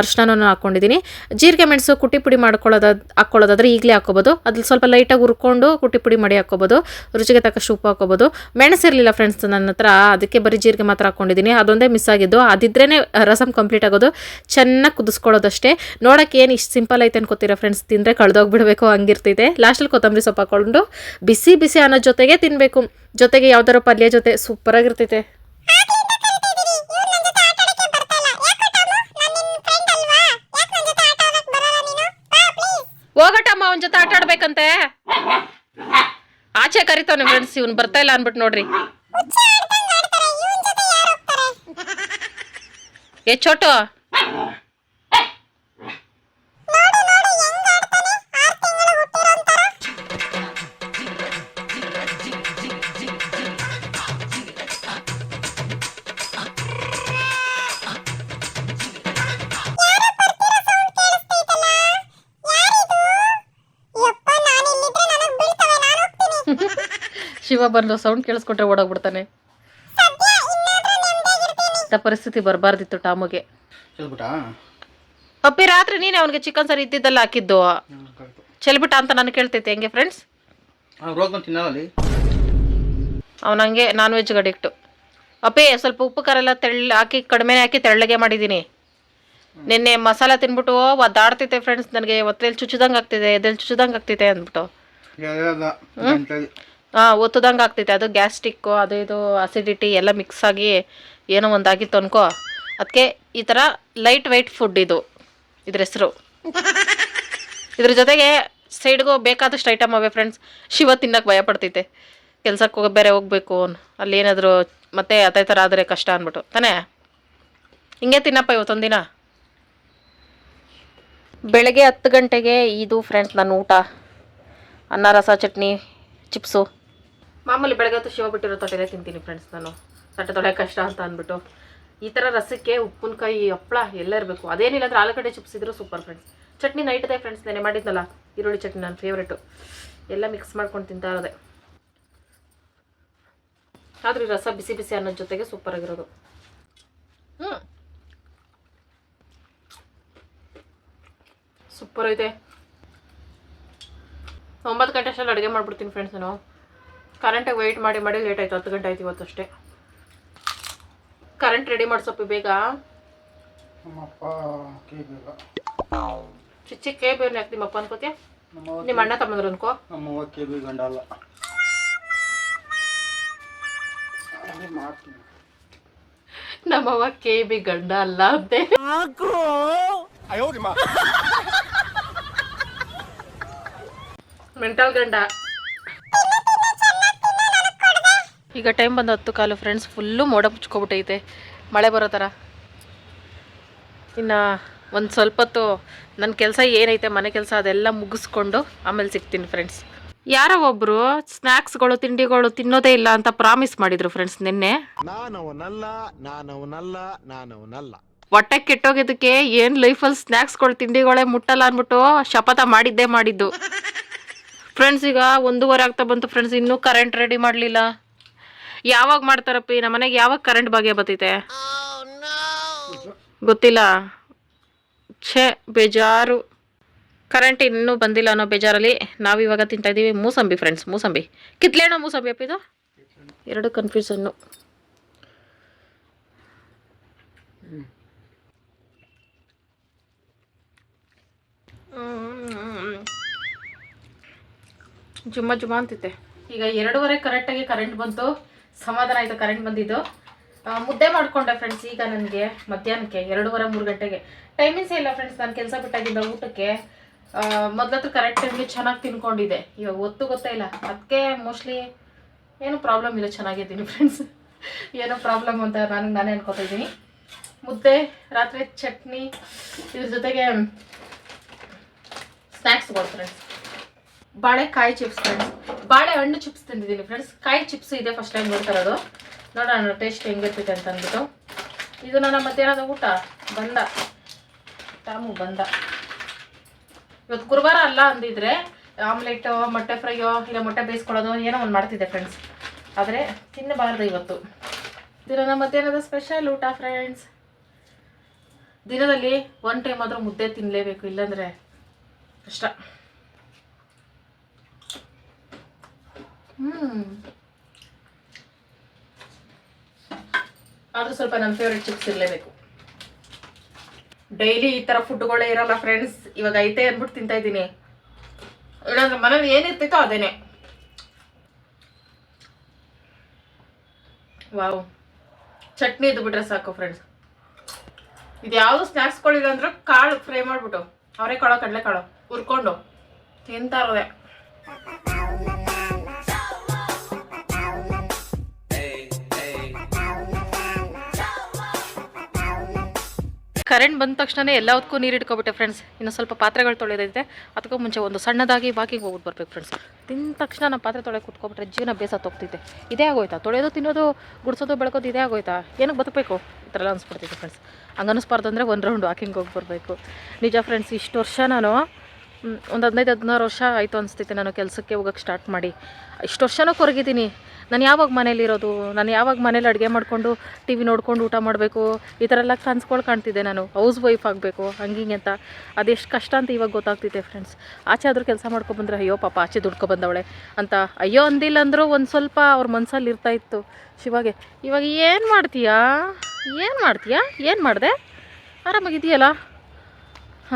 A: ಅರ್ಶನೂ ಹಾಕೊಂಡಿದ್ದೀನಿ. ಜೀರಿಗೆ ಮೆಣಸು ಕುಟ್ಟಿ ಪುಡಿ ಮಾಡ್ಕೊಳ್ಳೋದ ಹಾಕ್ಕೊಳ್ಳೋದಾದ್ರೆ ಈಗಲೇ ಹಾಕೋಬೋದು. ಅದ್ರಲ್ಲಿ ಸ್ವಲ್ಪ ಲೈಟಾಗಿ ಹುರ್ಕೊಂಡು ಕುಟ್ಟಿ ಪುಡಿ ಮಾಡಿ ಹಾಕೋಬೋದು. ರುಚಿಗೆ ತಕ್ಕಷ್ಟು ಉಪ್ಪು ಹಾಕೋಬೋದು. ಮೆಣಸಿರಲಿಲ್ಲ ಫ್ರೆಂಡ್ಸ್ ನನ್ನ ಹತ್ರ ಅದಕ್ಕೆ ಬರೀ ಜೀರಿಗೆ ಮಾತ್ರ ಹಾಕೊಂಡಿದ್ದೀನಿ. ಅದೊಂದೇ ಮಿಸ್ ಆಗಿದ್ದು ಅದಿದ್ರೇ ರಸಮ್ ಕಂಪ್ಲೀಟ್ ಆಗೋದು. ಚೆನ್ನಾಗಿ ಕುದಿಸ್ಕೊಳ್ಳೋದಷ್ಟೇ. ನೋಡೋಕೆ ಏನು ಇಷ್ಟು ಸಿಂಪಲ್ ಐತೆ ಅನ್ಕೋತೀರಾ ಫ್ರೆಂಡ್ಸ್ ತಿಂದರೆ ಕಳೆದೋಗ್ಬಿಡ್ಬೇಕು ಹಂಗಿರ್ತೈತೆ ಲಾಸ್ಟಲ್ಲಿ ಕೊತ್ತಂಬರಿ ಸೊಪ್ಪು ಹಾಕ್ಕೊಂಡು, ಬಿಸಿ ಬಿಸಿ ಅನ್ನೋ ಜೊತೆಗೆ ತಿನ್ನಬೇಕು ಜೊತೆಗೆ ಯಾವ್ದಾರು ಪಲ್ಯ ಜೊತೆ ಸೂಪರಾಗಿರ್ತೈತೆ ಹೋಗಟಮ್ಮ ಅವನ ಜೊತೆ ಆಟ ಆಡ್ಬೇಕಂತೆ. ಆಚೆ ಕರಿತಾವನೆ ಫ್ರೆಂಡ್ಸ್ ಇವನ್ ಬರ್ತಾ ಇಲ್ಲ ಅನ್ಬಿಟ್ಟು ನೋಡ್ರಿ. ಏ ಚೋಟು ಶಿವ ಬಂದು ಸೌಂಡ್ ಕೇಳಿಸ್ಕೊಟ್ರೆ ಓಡೋಗ್ಬಿಡ್ತಾನೆ. ಇಂಥ ಪರಿಸ್ಥಿತಿ ಬರಬಾರ್ದಿತ್ತು ಟಾಮುಗೆ.
D: ಹೇಳ್ಬಿಟ್ಟಾ
A: ಅಪ್ಪಿ ರಾತ್ರಿ ನೀನೆ ಅವನಿಗೆ ಚಿಕನ್ ಸರಿ ಇದ್ದಿದ್ದಲ್ಲ ಹಾಕಿದ್ದು. ಚೆಲ್ಬಿಟ್ಟ ಅಂತ ನಾನು ಕೇಳ್ತೈತೆ ಹೆಂಗೆ ಫ್ರೆಂಡ್ಸ್
D: ಅವ್ನು ರೋಗ
A: ಅವನ ಹಂಗೆ ನಾನ್ ವೆಜ್ ಅಡಿಕ್ಟು ಅಪ್ಪಿ ಸ್ವಲ್ಪ ಉಪ್ಪು ಖಾರ ಎಲ್ಲ ತೆಳ್ಳ ಹಾಕಿ ಕಡಿಮೆ ಹಾಕಿ ತೆಳ್ಳಗೆ ಮಾಡಿದ್ದೀನಿ ನಿನ್ನೆ ಮಸಾಲ ತಿನ್ಬಿಟ್ಟು ಒದ್ದಾಡ್ತೈತೆ ಫ್ರೆಂಡ್ಸ್ ನನಗೆ ಒತ್ತಲ್ಲಿ ಚುಚ್ಚಿದಂಗೆ ಆಗ್ತಿದೆ ಎದೆಲ್ಲಿ ಚುಚ್ಚದಂಗೆ ಆಗ್ತಿದೆ ಅಂದ್ಬಿಟ್ಟು. ಹಾಂ ಒತ್ತದಂಗೆ ಆಗ್ತೈತೆ ಅದು ಗ್ಯಾಸ್ಟಿಕ್ಕು ಅದು ಇದು ಅಸಿಡಿಟಿ ಎಲ್ಲ ಮಿಕ್ಸ್ ಆಗಿ ಏನೋ ಒಂದು ಆಗಿತ್ತು ಅನ್ಕೋ ಅದಕ್ಕೆ ಈ ಥರ ಲೈಟ್ ವೈಟ್ ಫುಡ್ ಇದು. ಇದ್ರ ಹೆಸರು. ಇದ್ರ ಜೊತೆಗೆ ಸೈಡ್ಗೂ ಬೇಕಾದಷ್ಟು ಐಟಮ್ ಅವೆ ಫ್ರೆಂಡ್ಸ್ ಶಿವ ತಿನ್ನಕ್ಕೆ ಭಯ ಪಡ್ತೈತೆ. ಕೆಲ್ಸಕ್ಕೆ ಹೋಗಿ ಬೇರೆ ಹೋಗ್ಬೇಕು ಅಲ್ಲಿ ಏನಾದರೂ ಮತ್ತೆ ಅದೇ ಥರ ಆದರೆ ಕಷ್ಟ ಅಂದ್ಬಿಟ್ಟು ತಾನೇ? ಹಿಂಗೆ ತಿನ್ನಪ್ಪ ಇವತ್ತೊಂದಿನ. ಬೆಳಗ್ಗೆ ಹತ್ತು ಗಂಟೆಗೆ ಇದು ಫ್ರೆಂಡ್ಸ್ ನನ್ನ ಊಟ. ಅನ್ನ, ರಸ, ಚಟ್ನಿ, ಚಿಪ್ಸು. ಮಾಮೂಲಿ ಬೆಳಗ್ಗೆ ಹೊತ್ತು ಶಿವ ಬಿಟ್ಟಿರೋ ತೊಟ್ಟೆಲೆ ತಿಂತೀನಿ ಫ್ರೆಂಡ್ಸ್ ನಾನು. ತಟ್ಟೆ ತೊಳೆ ಕಷ್ಟ ಅಂತ ಅಂದ್ಬಿಟ್ಟು. ಈ ಥರ ರಸಕ್ಕೆ ಉಪ್ಪಿನಕಾಯಿ ಹಪ್ಪಳ ಎಲ್ಲ ಇರಬೇಕು. ಅದೇನಿಲ್ಲ ಅಂದರೆ ಆಲೂಗಡ್ಡೆ chips super friends chutney night ಇದೆ ಫ್ರೆಂಡ್ಸ್ ನೆನೆ ಮಾಡಿದ್ನಲ್ಲ, ಈರುಳ್ಳಿ ಚಟ್ನಿ ನನ್ನ ಫೇವ್ರೇಟು ಎಲ್ಲ ಮಿಕ್ಸ್ ಮಾಡ್ಕೊಂಡು ತಿಂತಾ ಇರೋದೆ. ಆದ್ರೆ ರಸ ಬಿಸಿ ಬಿಸಿ ಅನ್ನೋದ್ ಜೊತೆಗೆ ಸೂಪರ್ ಆಗಿರೋದು. ಹ್ಮ್. ಸೂಪರ್ ಐತೆ. ಒಂಬತ್ತು ಗಂಟೆ ಅಷ್ಟರಲ್ಲಿ ಅಡುಗೆ ಮಾಡ್ಬಿಡ್ತೀನಿ ಫ್ರೆಂಡ್ಸ್ ನಾನು. ಕರೆಂಟಾಗಿ ವೆಯ್ಟ್ ಮಾಡಿ ಮಾಡಿ ಲೇಟ್ ಆಯಿತು, ಹತ್ತು ಗಂಟೆ ಆಯ್ತು ಇವತ್ತು ಅಷ್ಟೇ. ಕರೆಂಟ್ ರೆಡಿ ಮಾಡ್ಸಪ್ಪಿ ಬೇಗ.
D: ನಮ್ಮಪ್ಪ ಕೇ ಬೇಗ
A: ಚಿಚ್ಚಿ ಕೇ ಬೇರೆ ಯಾಕೆ ನಿಮ್ಮಪ್ಪ ಅನ್ಕೋತೀಯ? ನಿಮ್ಮ ಅಣ್ಣ ತಮ್ಮಂದ್ರು ಅನ್ಕೋ.
D: ನಮ್ಮವ್ವ ಕೆ ಬಿ ಗಂಡ ಅಲ್ಲ.
A: ನಮ್ಮವ್ವ ಕೆ ಬಿ ಗಂಡ ಅಲ್ಲ ಅಂತೆ ಮೆಂಟಲ್ ಗಂಡ. ಈಗ ಟೈಮ್ ಬಂದು ಹತ್ತು ಕಾಲು ಫ್ರೆಂಡ್ಸ್ ಫುಲ್ಲು ಮೋಡ ಮುಚ್ಕೊಬಿಟ್ಟೈತೆ ಮಳೆ ಬರೋ ಥರ ಇನ್ನು ಒಂದು ಸ್ವಲ್ಪ ಹೊತ್ತು ನನ್ನ ಕೆಲಸ ಏನೈತೆ ಮನೆ ಕೆಲಸ ಅದೆಲ್ಲ ಮುಗಿಸ್ಕೊಂಡು ಆಮೇಲೆ ಸಿಗ್ತೀನಿ ಫ್ರೆಂಡ್ಸ್ ಯಾರೋ ಒಬ್ಬರು ಸ್ನ್ಯಾಕ್ಸ್ಗಳು ತಿಂಡಿಗಳು ತಿನ್ನೋದೇ ಇಲ್ಲ ಅಂತ ಪ್ರಾಮಿಸ್ ಮಾಡಿದ್ರು ಫ್ರೆಂಡ್ಸ್ ನಿನ್ನೆ. ಹೊಟ್ಟೆ ಕೆಟ್ಟೋಗಿದ್ದಕ್ಕೆ ಏನು ಲೈಫಲ್ಲಿ ಸ್ನ್ಯಾಕ್ಸ್ಗಳು ತಿಂಡಿಗಳೇ ಮುಟ್ಟಲ್ಲ ಅಂದ್ಬಿಟ್ಟು ಶಪಥ ಮಾಡಿದ್ದೇ ಮಾಡಿದ್ದು. ಫ್ರೆಂಡ್ಸ್ ಈಗ ಒಂದೂವರೆ ಆಗ್ತಾ ಬಂತು ಫ್ರೆಂಡ್ಸ್ ಇನ್ನೂ ಕರೆಂಟ್ ರೆಡಿ ಮಾಡಲಿಲ್ಲ. ಯಾವಾಗ ಮಾಡ್ತಾರಪ್ಪಿ? ನಮ್ಮ ಮನೆಗೆ ಯಾವಾಗ ಕರೆಂಟ್ ಬಗೆ ಬರ್ತೈತೆ? ಗೊತ್ತಿಲ್ಲ. ಛೇ, ಬೇಜಾರು. ಕರೆಂಟ್ ಇನ್ನೂ ಬಂದಿಲ್ಲ ಅನ್ನೋ ಬೇಜಾರಲ್ಲಿ ನಾವು ಇವಾಗ ತಿಂತಾ ಇದ್ದೀವಿ ಮೂಸಂಬಿ ಫ್ರೆಂಡ್ಸ್ ಮೂಸಂಬಿ. ಕಿತ್ಲೇನೋ ಮೂಸಂಬಿ ಅಪ್ಪ ಇದು? ಎರಡು ಕನ್ಫ್ಯೂಸನ್ನು ಜುಮ್ಮ ಜುಮ್ಮ ಅಂತಿತ್ತೆ. ಈಗ ಎರಡೂವರೆ ಕರೆಕ್ಟಾಗಿ ಕರೆಂಟ್ ಬಂತು. ಸಮಾಧಾನ ಆಯಿತು ಕರೆಂಟ್ ಬಂದಿದ್ದು. ಮುದ್ದೆ ಮಾಡ್ಕೊಂಡೆ ಫ್ರೆಂಡ್ಸ್ ಈಗ ನನಗೆ ಮಧ್ಯಾಹ್ನಕ್ಕೆ, ಎರಡೂವರೆ, ಮೂರು ಗಂಟೆಗೆ. ಟೈಮಿಂಗ್ಸೇ ಇಲ್ಲ ಫ್ರೆಂಡ್ಸ್ ನಾನು ಕೆಲಸ ಬಿಟ್ಟಾಗಿದ್ದ ಊಟಕ್ಕೆ. ಮೊದಲತ್ರ ಕರೆಕ್ಟ್ ಟೈಮ್ಗೆ ಚೆನ್ನಾಗಿ ತಿನ್ಕೊಂಡಿದ್ದೆ. ಇವಾಗ ಒತ್ತು ಗೊತ್ತೇ ಇಲ್ಲ. ಅದಕ್ಕೆ ಮೋಸ್ಟ್ಲಿ ಏನು ಪ್ರಾಬ್ಲಮ್ ಇಲ್ಲ, ಚೆನ್ನಾಗಿದ್ದೀನಿ ಫ್ರೆಂಡ್ಸ್ ಏನೋ ಪ್ರಾಬ್ಲಮ್ ಅಂತ ನಾನು, ನಾನೇ ಅನ್ಕೋತಾ ಇದ್ದೀನಿ. ಮುದ್ದೆ, ರಾತ್ರಿ ಚಟ್ನಿ, ಇದ್ರ ಜೊತೆಗೆ ಸ್ನ್ಯಾಕ್ಸ್ ಫ್ರೆಂಡ್ಸ್ ಬಾಳೆಕಾಯಿ ಚಿಪ್ಸ್ ಫ್ರೆಂಡ್ಸ್ ಬಾಳೆಹಣ್ಣು ಚಿಪ್ಸ್ ತಿಂದಿದ್ದೀನಿ ಫ್ರೆಂಡ್ಸ್ ಕಾಯಿ ಚಿಪ್ಸ್ ಇದೆ ಫಸ್ಟ್ ಟೈಮ್ ನೋಡ್ತಾರೋದು. ನೋಡೋಣ ಟೇಸ್ಟ್ ಹೆಂಗಿರ್ತೈತೆ ಅಂತ ಅಂದ್ಬಿಟ್ಟು. ಇದು ನನ್ನ ಮಧ್ಯಾಹ್ನದ ಊಟ, ಬಂದ. ಟಾಮು ಬಂದ. ಇವತ್ತು ಗುರುವಾರ ಅಲ್ಲ ಅಂದಿದ್ರೆ, ಆಮ್ಲೆಟ್, ಮೊಟ್ಟೆ ಫ್ರೈಯೋ, ಇಲ್ಲ ಮೊಟ್ಟೆ ಬೇಯಿಸ್ಕೊಳ್ಳೋದು ಏನೋ ಒಂದು ಮಾಡ್ತಿದ್ದೆ ಫ್ರೆಂಡ್ಸ್ ಆದರೆ ತಿನ್ನಬಾರ್ದು ಇವತ್ತು. ಇದು ನನ್ನ ಮಧ್ಯಾಹ್ನದ ಸ್ಪೆಷಲ್ ಊಟ ಫ್ರೆಂಡ್ಸ್ ದಿನದಲ್ಲಿ ಒನ್ ಟೈಮ್ ಆದರೂ ಮುದ್ದೆ ತಿನ್ನಲೇಬೇಕು ಇಲ್ಲಾಂದರೆ ಕಷ್ಟ. ಆದ್ರೂ ಸ್ವಲ್ಪ ನನ್ನ ಫೇವ್ರೆಟ್ ಚಿಪ್ಸ್ ಇರಲೇಬೇಕು. ಡೈಲಿ ಈ ಥರ ಫುಡ್ಗಳೇ ಇರಲ್ಲ ಫ್ರೆಂಡ್ಸ್ ಇವಾಗ ಐತೆ ಅಂದ್ಬಿಟ್ಟು ತಿಂತಾ ಇದ್ದೀನಿ. ಇಲ್ಲಾಂದ್ರೆ ಮನೇಲಿ ಏನಿರ್ತೈತೋ ಅದೇನೆ. ವಾವ್. ಚಟ್ನಿ ಇದು ಬಿಟ್ರೆ ಸಾಕು ಫ್ರೆಂಡ್ಸ್ ಇದು ಯಾವುದು ಸ್ನ್ಯಾಕ್ಸ್ಗಳಿಲ್ಲ ಅಂದ್ರೆ ಕಾಳು ಫ್ರೈ ಮಾಡಿಬಿಟ್ಟು. ಅವರೇ ಕಾಳು ಕಡಲೆ ಕಾಳು ಹುರ್ಕೊಂಡು ತಿಂತಾ ಇರೋದೆ. ಕರೆಂಟ್ ಬಂದ ತಕ್ಷಣ ಎಲ್ಲದಕ್ಕೂ ನೀರು ಇಟ್ಕೊಬಿಟ್ಟೆ ಫ್ರೆಂಡ್ಸ್ ಇನ್ನು ಸ್ವಲ್ಪ ಪಾತ್ರೆಗಳು ತೊಳೆದೈತೆ ಅದಕ್ಕೂ ಮುಂಚೆ ಒಂದು ಸಣ್ಣದಾಗಿ ವಾಕಿಂಗ್ ಹೋಗ್ಬಿಟ್ಟು ಬರ್ಬೇಕು ಫ್ರೆಂಡ್ಸ್ ತಿಂದ ತಕ್ಷಣ ನಾನು ಪಾತ್ರೆ ತೊಳೆ ಕುತ್ಕೊಬಿಟ್ರೆ ಜೀವನ ಬೇಸ ಹೋಗ್ತೈತೆ ಇದೇ ಆಗೋಯ್ತಾ? ತೊಳೆಯೋದು, ತಿನ್ನೋದು, ಗುಡಿಸೋದು, ಬೆಳಕೋದು ಇದೇ ಆಗೋಯ್ತಾ? ಏನಕ್ಕೆ ಬದುಕಬೇಕು? ಈ ಥರ ಎಲ್ಲ ಫ್ರೆಂಡ್ಸ್ ಹಂಗೆ ಅಂದರೆ ಒಂದು ರೌಂಡ್ ವಾಕಿಂಗ್ ಹೋಗಿ ಬರಬೇಕು. ನಿಜ ಫ್ರೆಂಡ್ಸ್ ಇಷ್ಟು ವರ್ಷ ನಾನು ಒಂದು ಹದಿನೈದು, ಹದಿನಾರು ವರ್ಷ ಆಯಿತು ಅನಿಸ್ತೈತೆ ನಾನು ಕೆಲಸಕ್ಕೆ ಹೋಗೋಕ್ಕೆ ಸ್ಟಾರ್ಟ್ ಮಾಡಿ. ಇಷ್ಟು ವರ್ಷನೂ ಕೊರಗಿದ್ದೀನಿ ನಾನು ಯಾವಾಗ ಮನೇಲಿರೋದು ನಾನು ಯಾವಾಗ ಮನೇಲಿ ಅಡುಗೆ ಮಾಡಿಕೊಂಡು ಟಿ ವಿ ನೋಡ್ಕೊಂಡು ಊಟ ಮಾಡಬೇಕು? ಈ ಥರ ಎಲ್ಲ ಕನ್ಸ್ಗಳು ಕಾಣ್ತಿದ್ದೆ ನಾನು. ಹೌಸ್ ವೈಫ್ ಆಗಬೇಕು, ಹಂಗಿಂಗೆ ಅಂತ. ಅದೆಷ್ಟು ಕಷ್ಟ ಅಂತ ಇವಾಗ ಗೊತ್ತಾಗ್ತಿದೆ ಫ್ರೆಂಡ್ಸ್ ಆಚೆ ಆದರೂ ಕೆಲಸ ಮಾಡ್ಕೊಬಂದ್ರೆ, ಅಯ್ಯೋ ಪಾಪ, ಆಚೆ ದುಡ್ಕೊ ಬಂದವಳೆ ಅಂತ. ಅಯ್ಯೋ, ಅಂದಿಲ್ಲ ಅಂದರೂ ಒಂದು ಸ್ವಲ್ಪ ಅವ್ರ ಮನಸ್ಸಲ್ಲಿ ಇರ್ತಾ ಇತ್ತು. ಶಿವಾಗೆ, ಇವಾಗ ಏನು ಮಾಡ್ತೀಯಾ? ಏನು ಮಾಡ್ತೀಯಾ? ಏನು ಮಾಡಿದೆ? ಆರಾಮಾಗಿದೆಯಲ್ಲ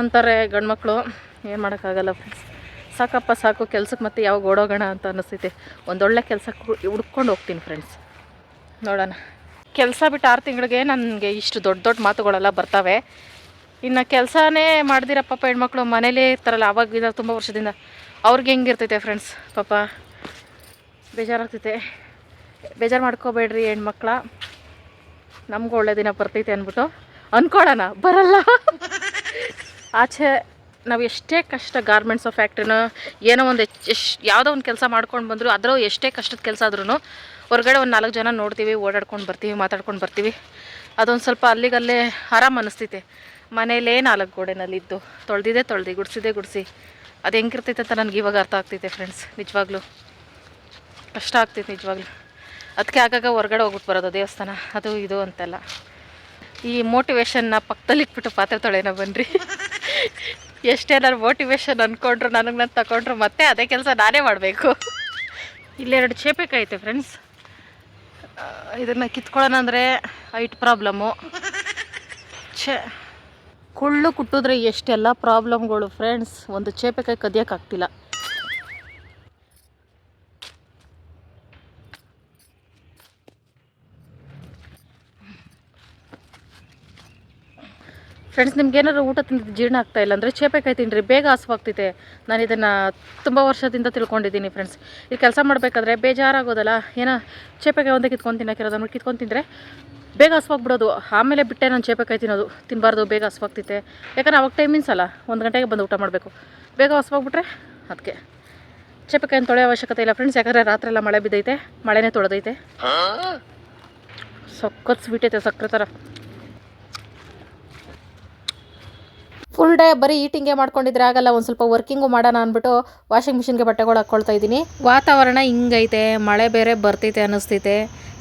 A: ಅಂತಾರೆ ಗಂಡ್ಮಕ್ಳು. ಏನು ಮಾಡೋಕ್ಕಾಗಲ್ಲ ಫ್ರೆಂಡ್ಸ್ ಸಾಕಪ್ಪ, ಸಾಕು. ಕೆಲ್ಸಕ್ಕೆ ಮತ್ತೆ ಯಾವಾಗ ಓಡೋಗೋಣ ಅಂತ ಅನ್ನಿಸ್ತೈತೆ ಒಂದೊಳ್ಳೆ ಕೆಲಸ ಹುಡ್ಕೊಂಡು ಹೋಗ್ತೀನಿ ಫ್ರೆಂಡ್ಸ್ ನೋಡೋಣ. ಕೆಲಸ ಬಿಟ್ಟು ಆರು ತಿಂಗಳಿಗೆ ನನಗೆ ಇಷ್ಟು ದೊಡ್ಡ ದೊಡ್ಡ ಮಾತುಗಳೆಲ್ಲ ಬರ್ತವೆ. ಇನ್ನು ಕೆಲಸನೇ ಮಾಡ್ದಿರ ಪಾಪ ಹೆಣ್ಮಕ್ಳು ಮನೇಲೇ ಇರ್ತಾರಲ್ಲ ಆವಾಗಿಂದ ತುಂಬ ವರ್ಷದಿಂದ. ಅವ್ರಿಗೆ ಹೆಂಗಿರ್ತೈತೆ ಫ್ರೆಂಡ್ಸ್ ಪಾಪ ಬೇಜಾರಾಗ್ತೈತೆ. ಬೇಜಾರು ಮಾಡ್ಕೋಬೇಡ್ರಿ ಹೆಣ್ಮಕ್ಳ. ನಮಗೂ ಒಳ್ಳೆ ದಿನ ಬರ್ತೈತೆ ಅಂದ್ಬಿಟ್ಟು ಅಂದ್ಕೊಳ್ಳೋಣ ಬರಲ್ಲ. ಆಚೆ ನಾವು ಎಷ್ಟೇ ಕಷ್ಟ ಗಾರ್ಮೆಂಟ್ಸ್ ಫ್ಯಾಕ್ಟ್ರಿನ ಏನೋ ಒಂದು ಎಷ್ಟು ಯಾವುದೋ ಒಂದು ಕೆಲಸ ಮಾಡ್ಕೊಂಡು ಬಂದರೂ ಅದರ ಎಷ್ಟೇ ಕಷ್ಟದ ಕೆಲಸ ಆದ್ರೂ ಹೊರಗಡೆ ಒಂದು ನಾಲ್ಕು ಜನ ನೋಡ್ತೀವಿ, ಓಡಾಡ್ಕೊಂಡು ಬರ್ತೀವಿ, ಮಾತಾಡ್ಕೊಂಡು ಬರ್ತೀವಿ. ಅದೊಂದು ಸ್ವಲ್ಪ ಅಲ್ಲಿಗಲ್ಲೇ ಆರಾಮ ಅನ್ನಿಸ್ತೈತೆ ಮನೇಲೇ ನಾಲ್ಕು ಗೋಡೆನಲ್ಲಿದ್ದು. ತೊಳೆದಿದೆ ತೊಳೆದು, ಗುಡಿಸಿದೆ ಗುಡಿಸಿ. ಅದು ಹೆಂಗಿರ್ತೈತೆ ಅಂತ ನನಗೆ ಇವಾಗ ಅರ್ಥ ಆಗ್ತೈತೆ ಫ್ರೆಂಡ್ಸ್ ನಿಜವಾಗ್ಲೂ. ಕಷ್ಟ ಆಗ್ತೈತೆ ನಿಜವಾಗ್ಲೂ. ಅದಕ್ಕೆ ಆಗಾಗ ಹೊರಗಡೆ ಹೋಗ್ಬಿಟ್ಟು ಬರೋದು ದೇವಸ್ಥಾನ. ಅದು ಇದು ಅಂತೆಲ್ಲ. ಈ ಮೋಟಿವೇಶನ್ನ ಪಕ್ಕದಲ್ಲಿ ಇಟ್ಬಿಟ್ಟು ಪಾತ್ರೆ ತೊಳೆನ ಬನ್ನಿರಿ ಎಷ್ಟೇ ನಾನು ಮೋಟಿವೇಶನ್ ಅಂದ್ಕೊಂಡ್ರು ನನಗೆ ನಾನು ತಗೊಂಡ್ರು ಮತ್ತೆ ಅದೇ ಕೆಲಸ ನಾನೇ ಮಾಡಬೇಕು. ಇಲ್ಲೆರಡು ಚೇಪೆಕಾಯಿ ಐತೆ ಫ್ರೆಂಡ್ಸ್ ಇದನ್ನು ಕಿತ್ಕೊಳ್ಳೋಣ ಅಂದರೆ ಹೈಟ್ ಪ್ರಾಬ್ಲಮ್ಮು ಛೇ. ಕುಳ್ಳು ಕುಟ್ಟಿದ್ರೆ ಎಷ್ಟೆಲ್ಲ ಪ್ರಾಬ್ಲಮ್ಗಳು ಫ್ರೆಂಡ್ಸ್ ಒಂದು ಚೇಪೆಕಾಯಿ ಕದಿಯೋಕ್ಕಾಗ್ತಿಲ್ಲ ಫ್ರೆಂಡ್ಸ್ ನಿಮ್ಗೆ ಏನಾದ್ರು ಊಟ ತಿಂದಿದ್ದು ಜೀರ್ಣ ಆಗ್ತಾ ಇಲ್ಲ ಅಂದರೆ ಚೇಪೆಕಾಯಿ ತಿನ್ನಿರಿ ಬೇಗ ಹಸುವಾಗ್ತೈತೆ ನಾನು ಇದನ್ನು ತುಂಬ ವರ್ಷದಿಂದ ತಿಳ್ಕೊಂಡಿದ್ದೀನಿ ಫ್ರೆಂಡ್ಸ್ ಈ ಕೆಲಸ ಮಾಡಬೇಕಾದ್ರೆ ಬೇಜಾರಾಗೋದಲ್ಲ, ಏನೋ ಚೇಪೆಕಾಯಿ ಒಂದೇ ಕಿತ್ಕೊಂಡು ತಿನ್ನೋಕಿರೋದು ಅಂದ್ರೆ ಕಿತ್ಕೊಂಡು ತಿಂದರೆ ಬೇಗ ಹಸುವಾಗ್ಬಿಡೋದು. ಆಮೇಲೆ ಬಿಟ್ಟೆ ನಾನು ಚೇಪೆಕಾಯಿ ತಿನ್ನೋದು ತಿನ್ನಬಾರ್ದು ಬೇಗ ಹಸುವಾಗ್ತೈತೆ ಯಾಕಂದ್ರೆ ಅವಾಗ ಟೈಮಿಂಗ್ಸ್ ಅಲ್ಲ, ಒಂದು ಗಂಟೆಗೆ ಬಂದು ಊಟ ಮಾಡಬೇಕು. ಬೇಗ ಹಸುವಾಗ್ಬಿಟ್ರೆ ಅದಕ್ಕೆ ಚೇಪೆಕಾಯಿನ ತೊಳೆಯೋ ಅವಶ್ಯಕತೆ ಇಲ್ಲ ಫ್ರೆಂಡ್ಸ್ ಯಾಕಂದರೆ ರಾತ್ರಿ ಎಲ್ಲ ಮಳೆ ಬಿದ್ದೈತೆ, ಮಳೆನೇ ತೊಳೆದೈತೆ. ಸಕ್ಕತ್ ಸ್ವೀಟ್ ಐತೆ ಸಕ್ಕರೆ ಥರ ಫುಲ್ ಡೇ ಬರೀ ಈಟಿಂಗೇ ಮಾಡ್ಕೊಂಡಿದ್ರೆ ಆಗಲ್ಲ ಒಂದು ಸ್ವಲ್ಪ ವರ್ಕಿಂಗು ಮಾಡೋಣ ಅಂದ್ಬಿಟ್ಟು ವಾಷಿಂಗ್ ಮಿಷಿನ್ಗೆ ಬಟ್ಟೆಗಳು ಹಾಕ್ಕೊಳ್ತಾ ಇದ್ದೀನಿ. ವಾತಾವರಣ ಹಿಂಗೈತೆ ಮಳೆ ಬೇರೆ ಬರ್ತೈತೆ ಅನ್ನಿಸ್ತೈತೆ.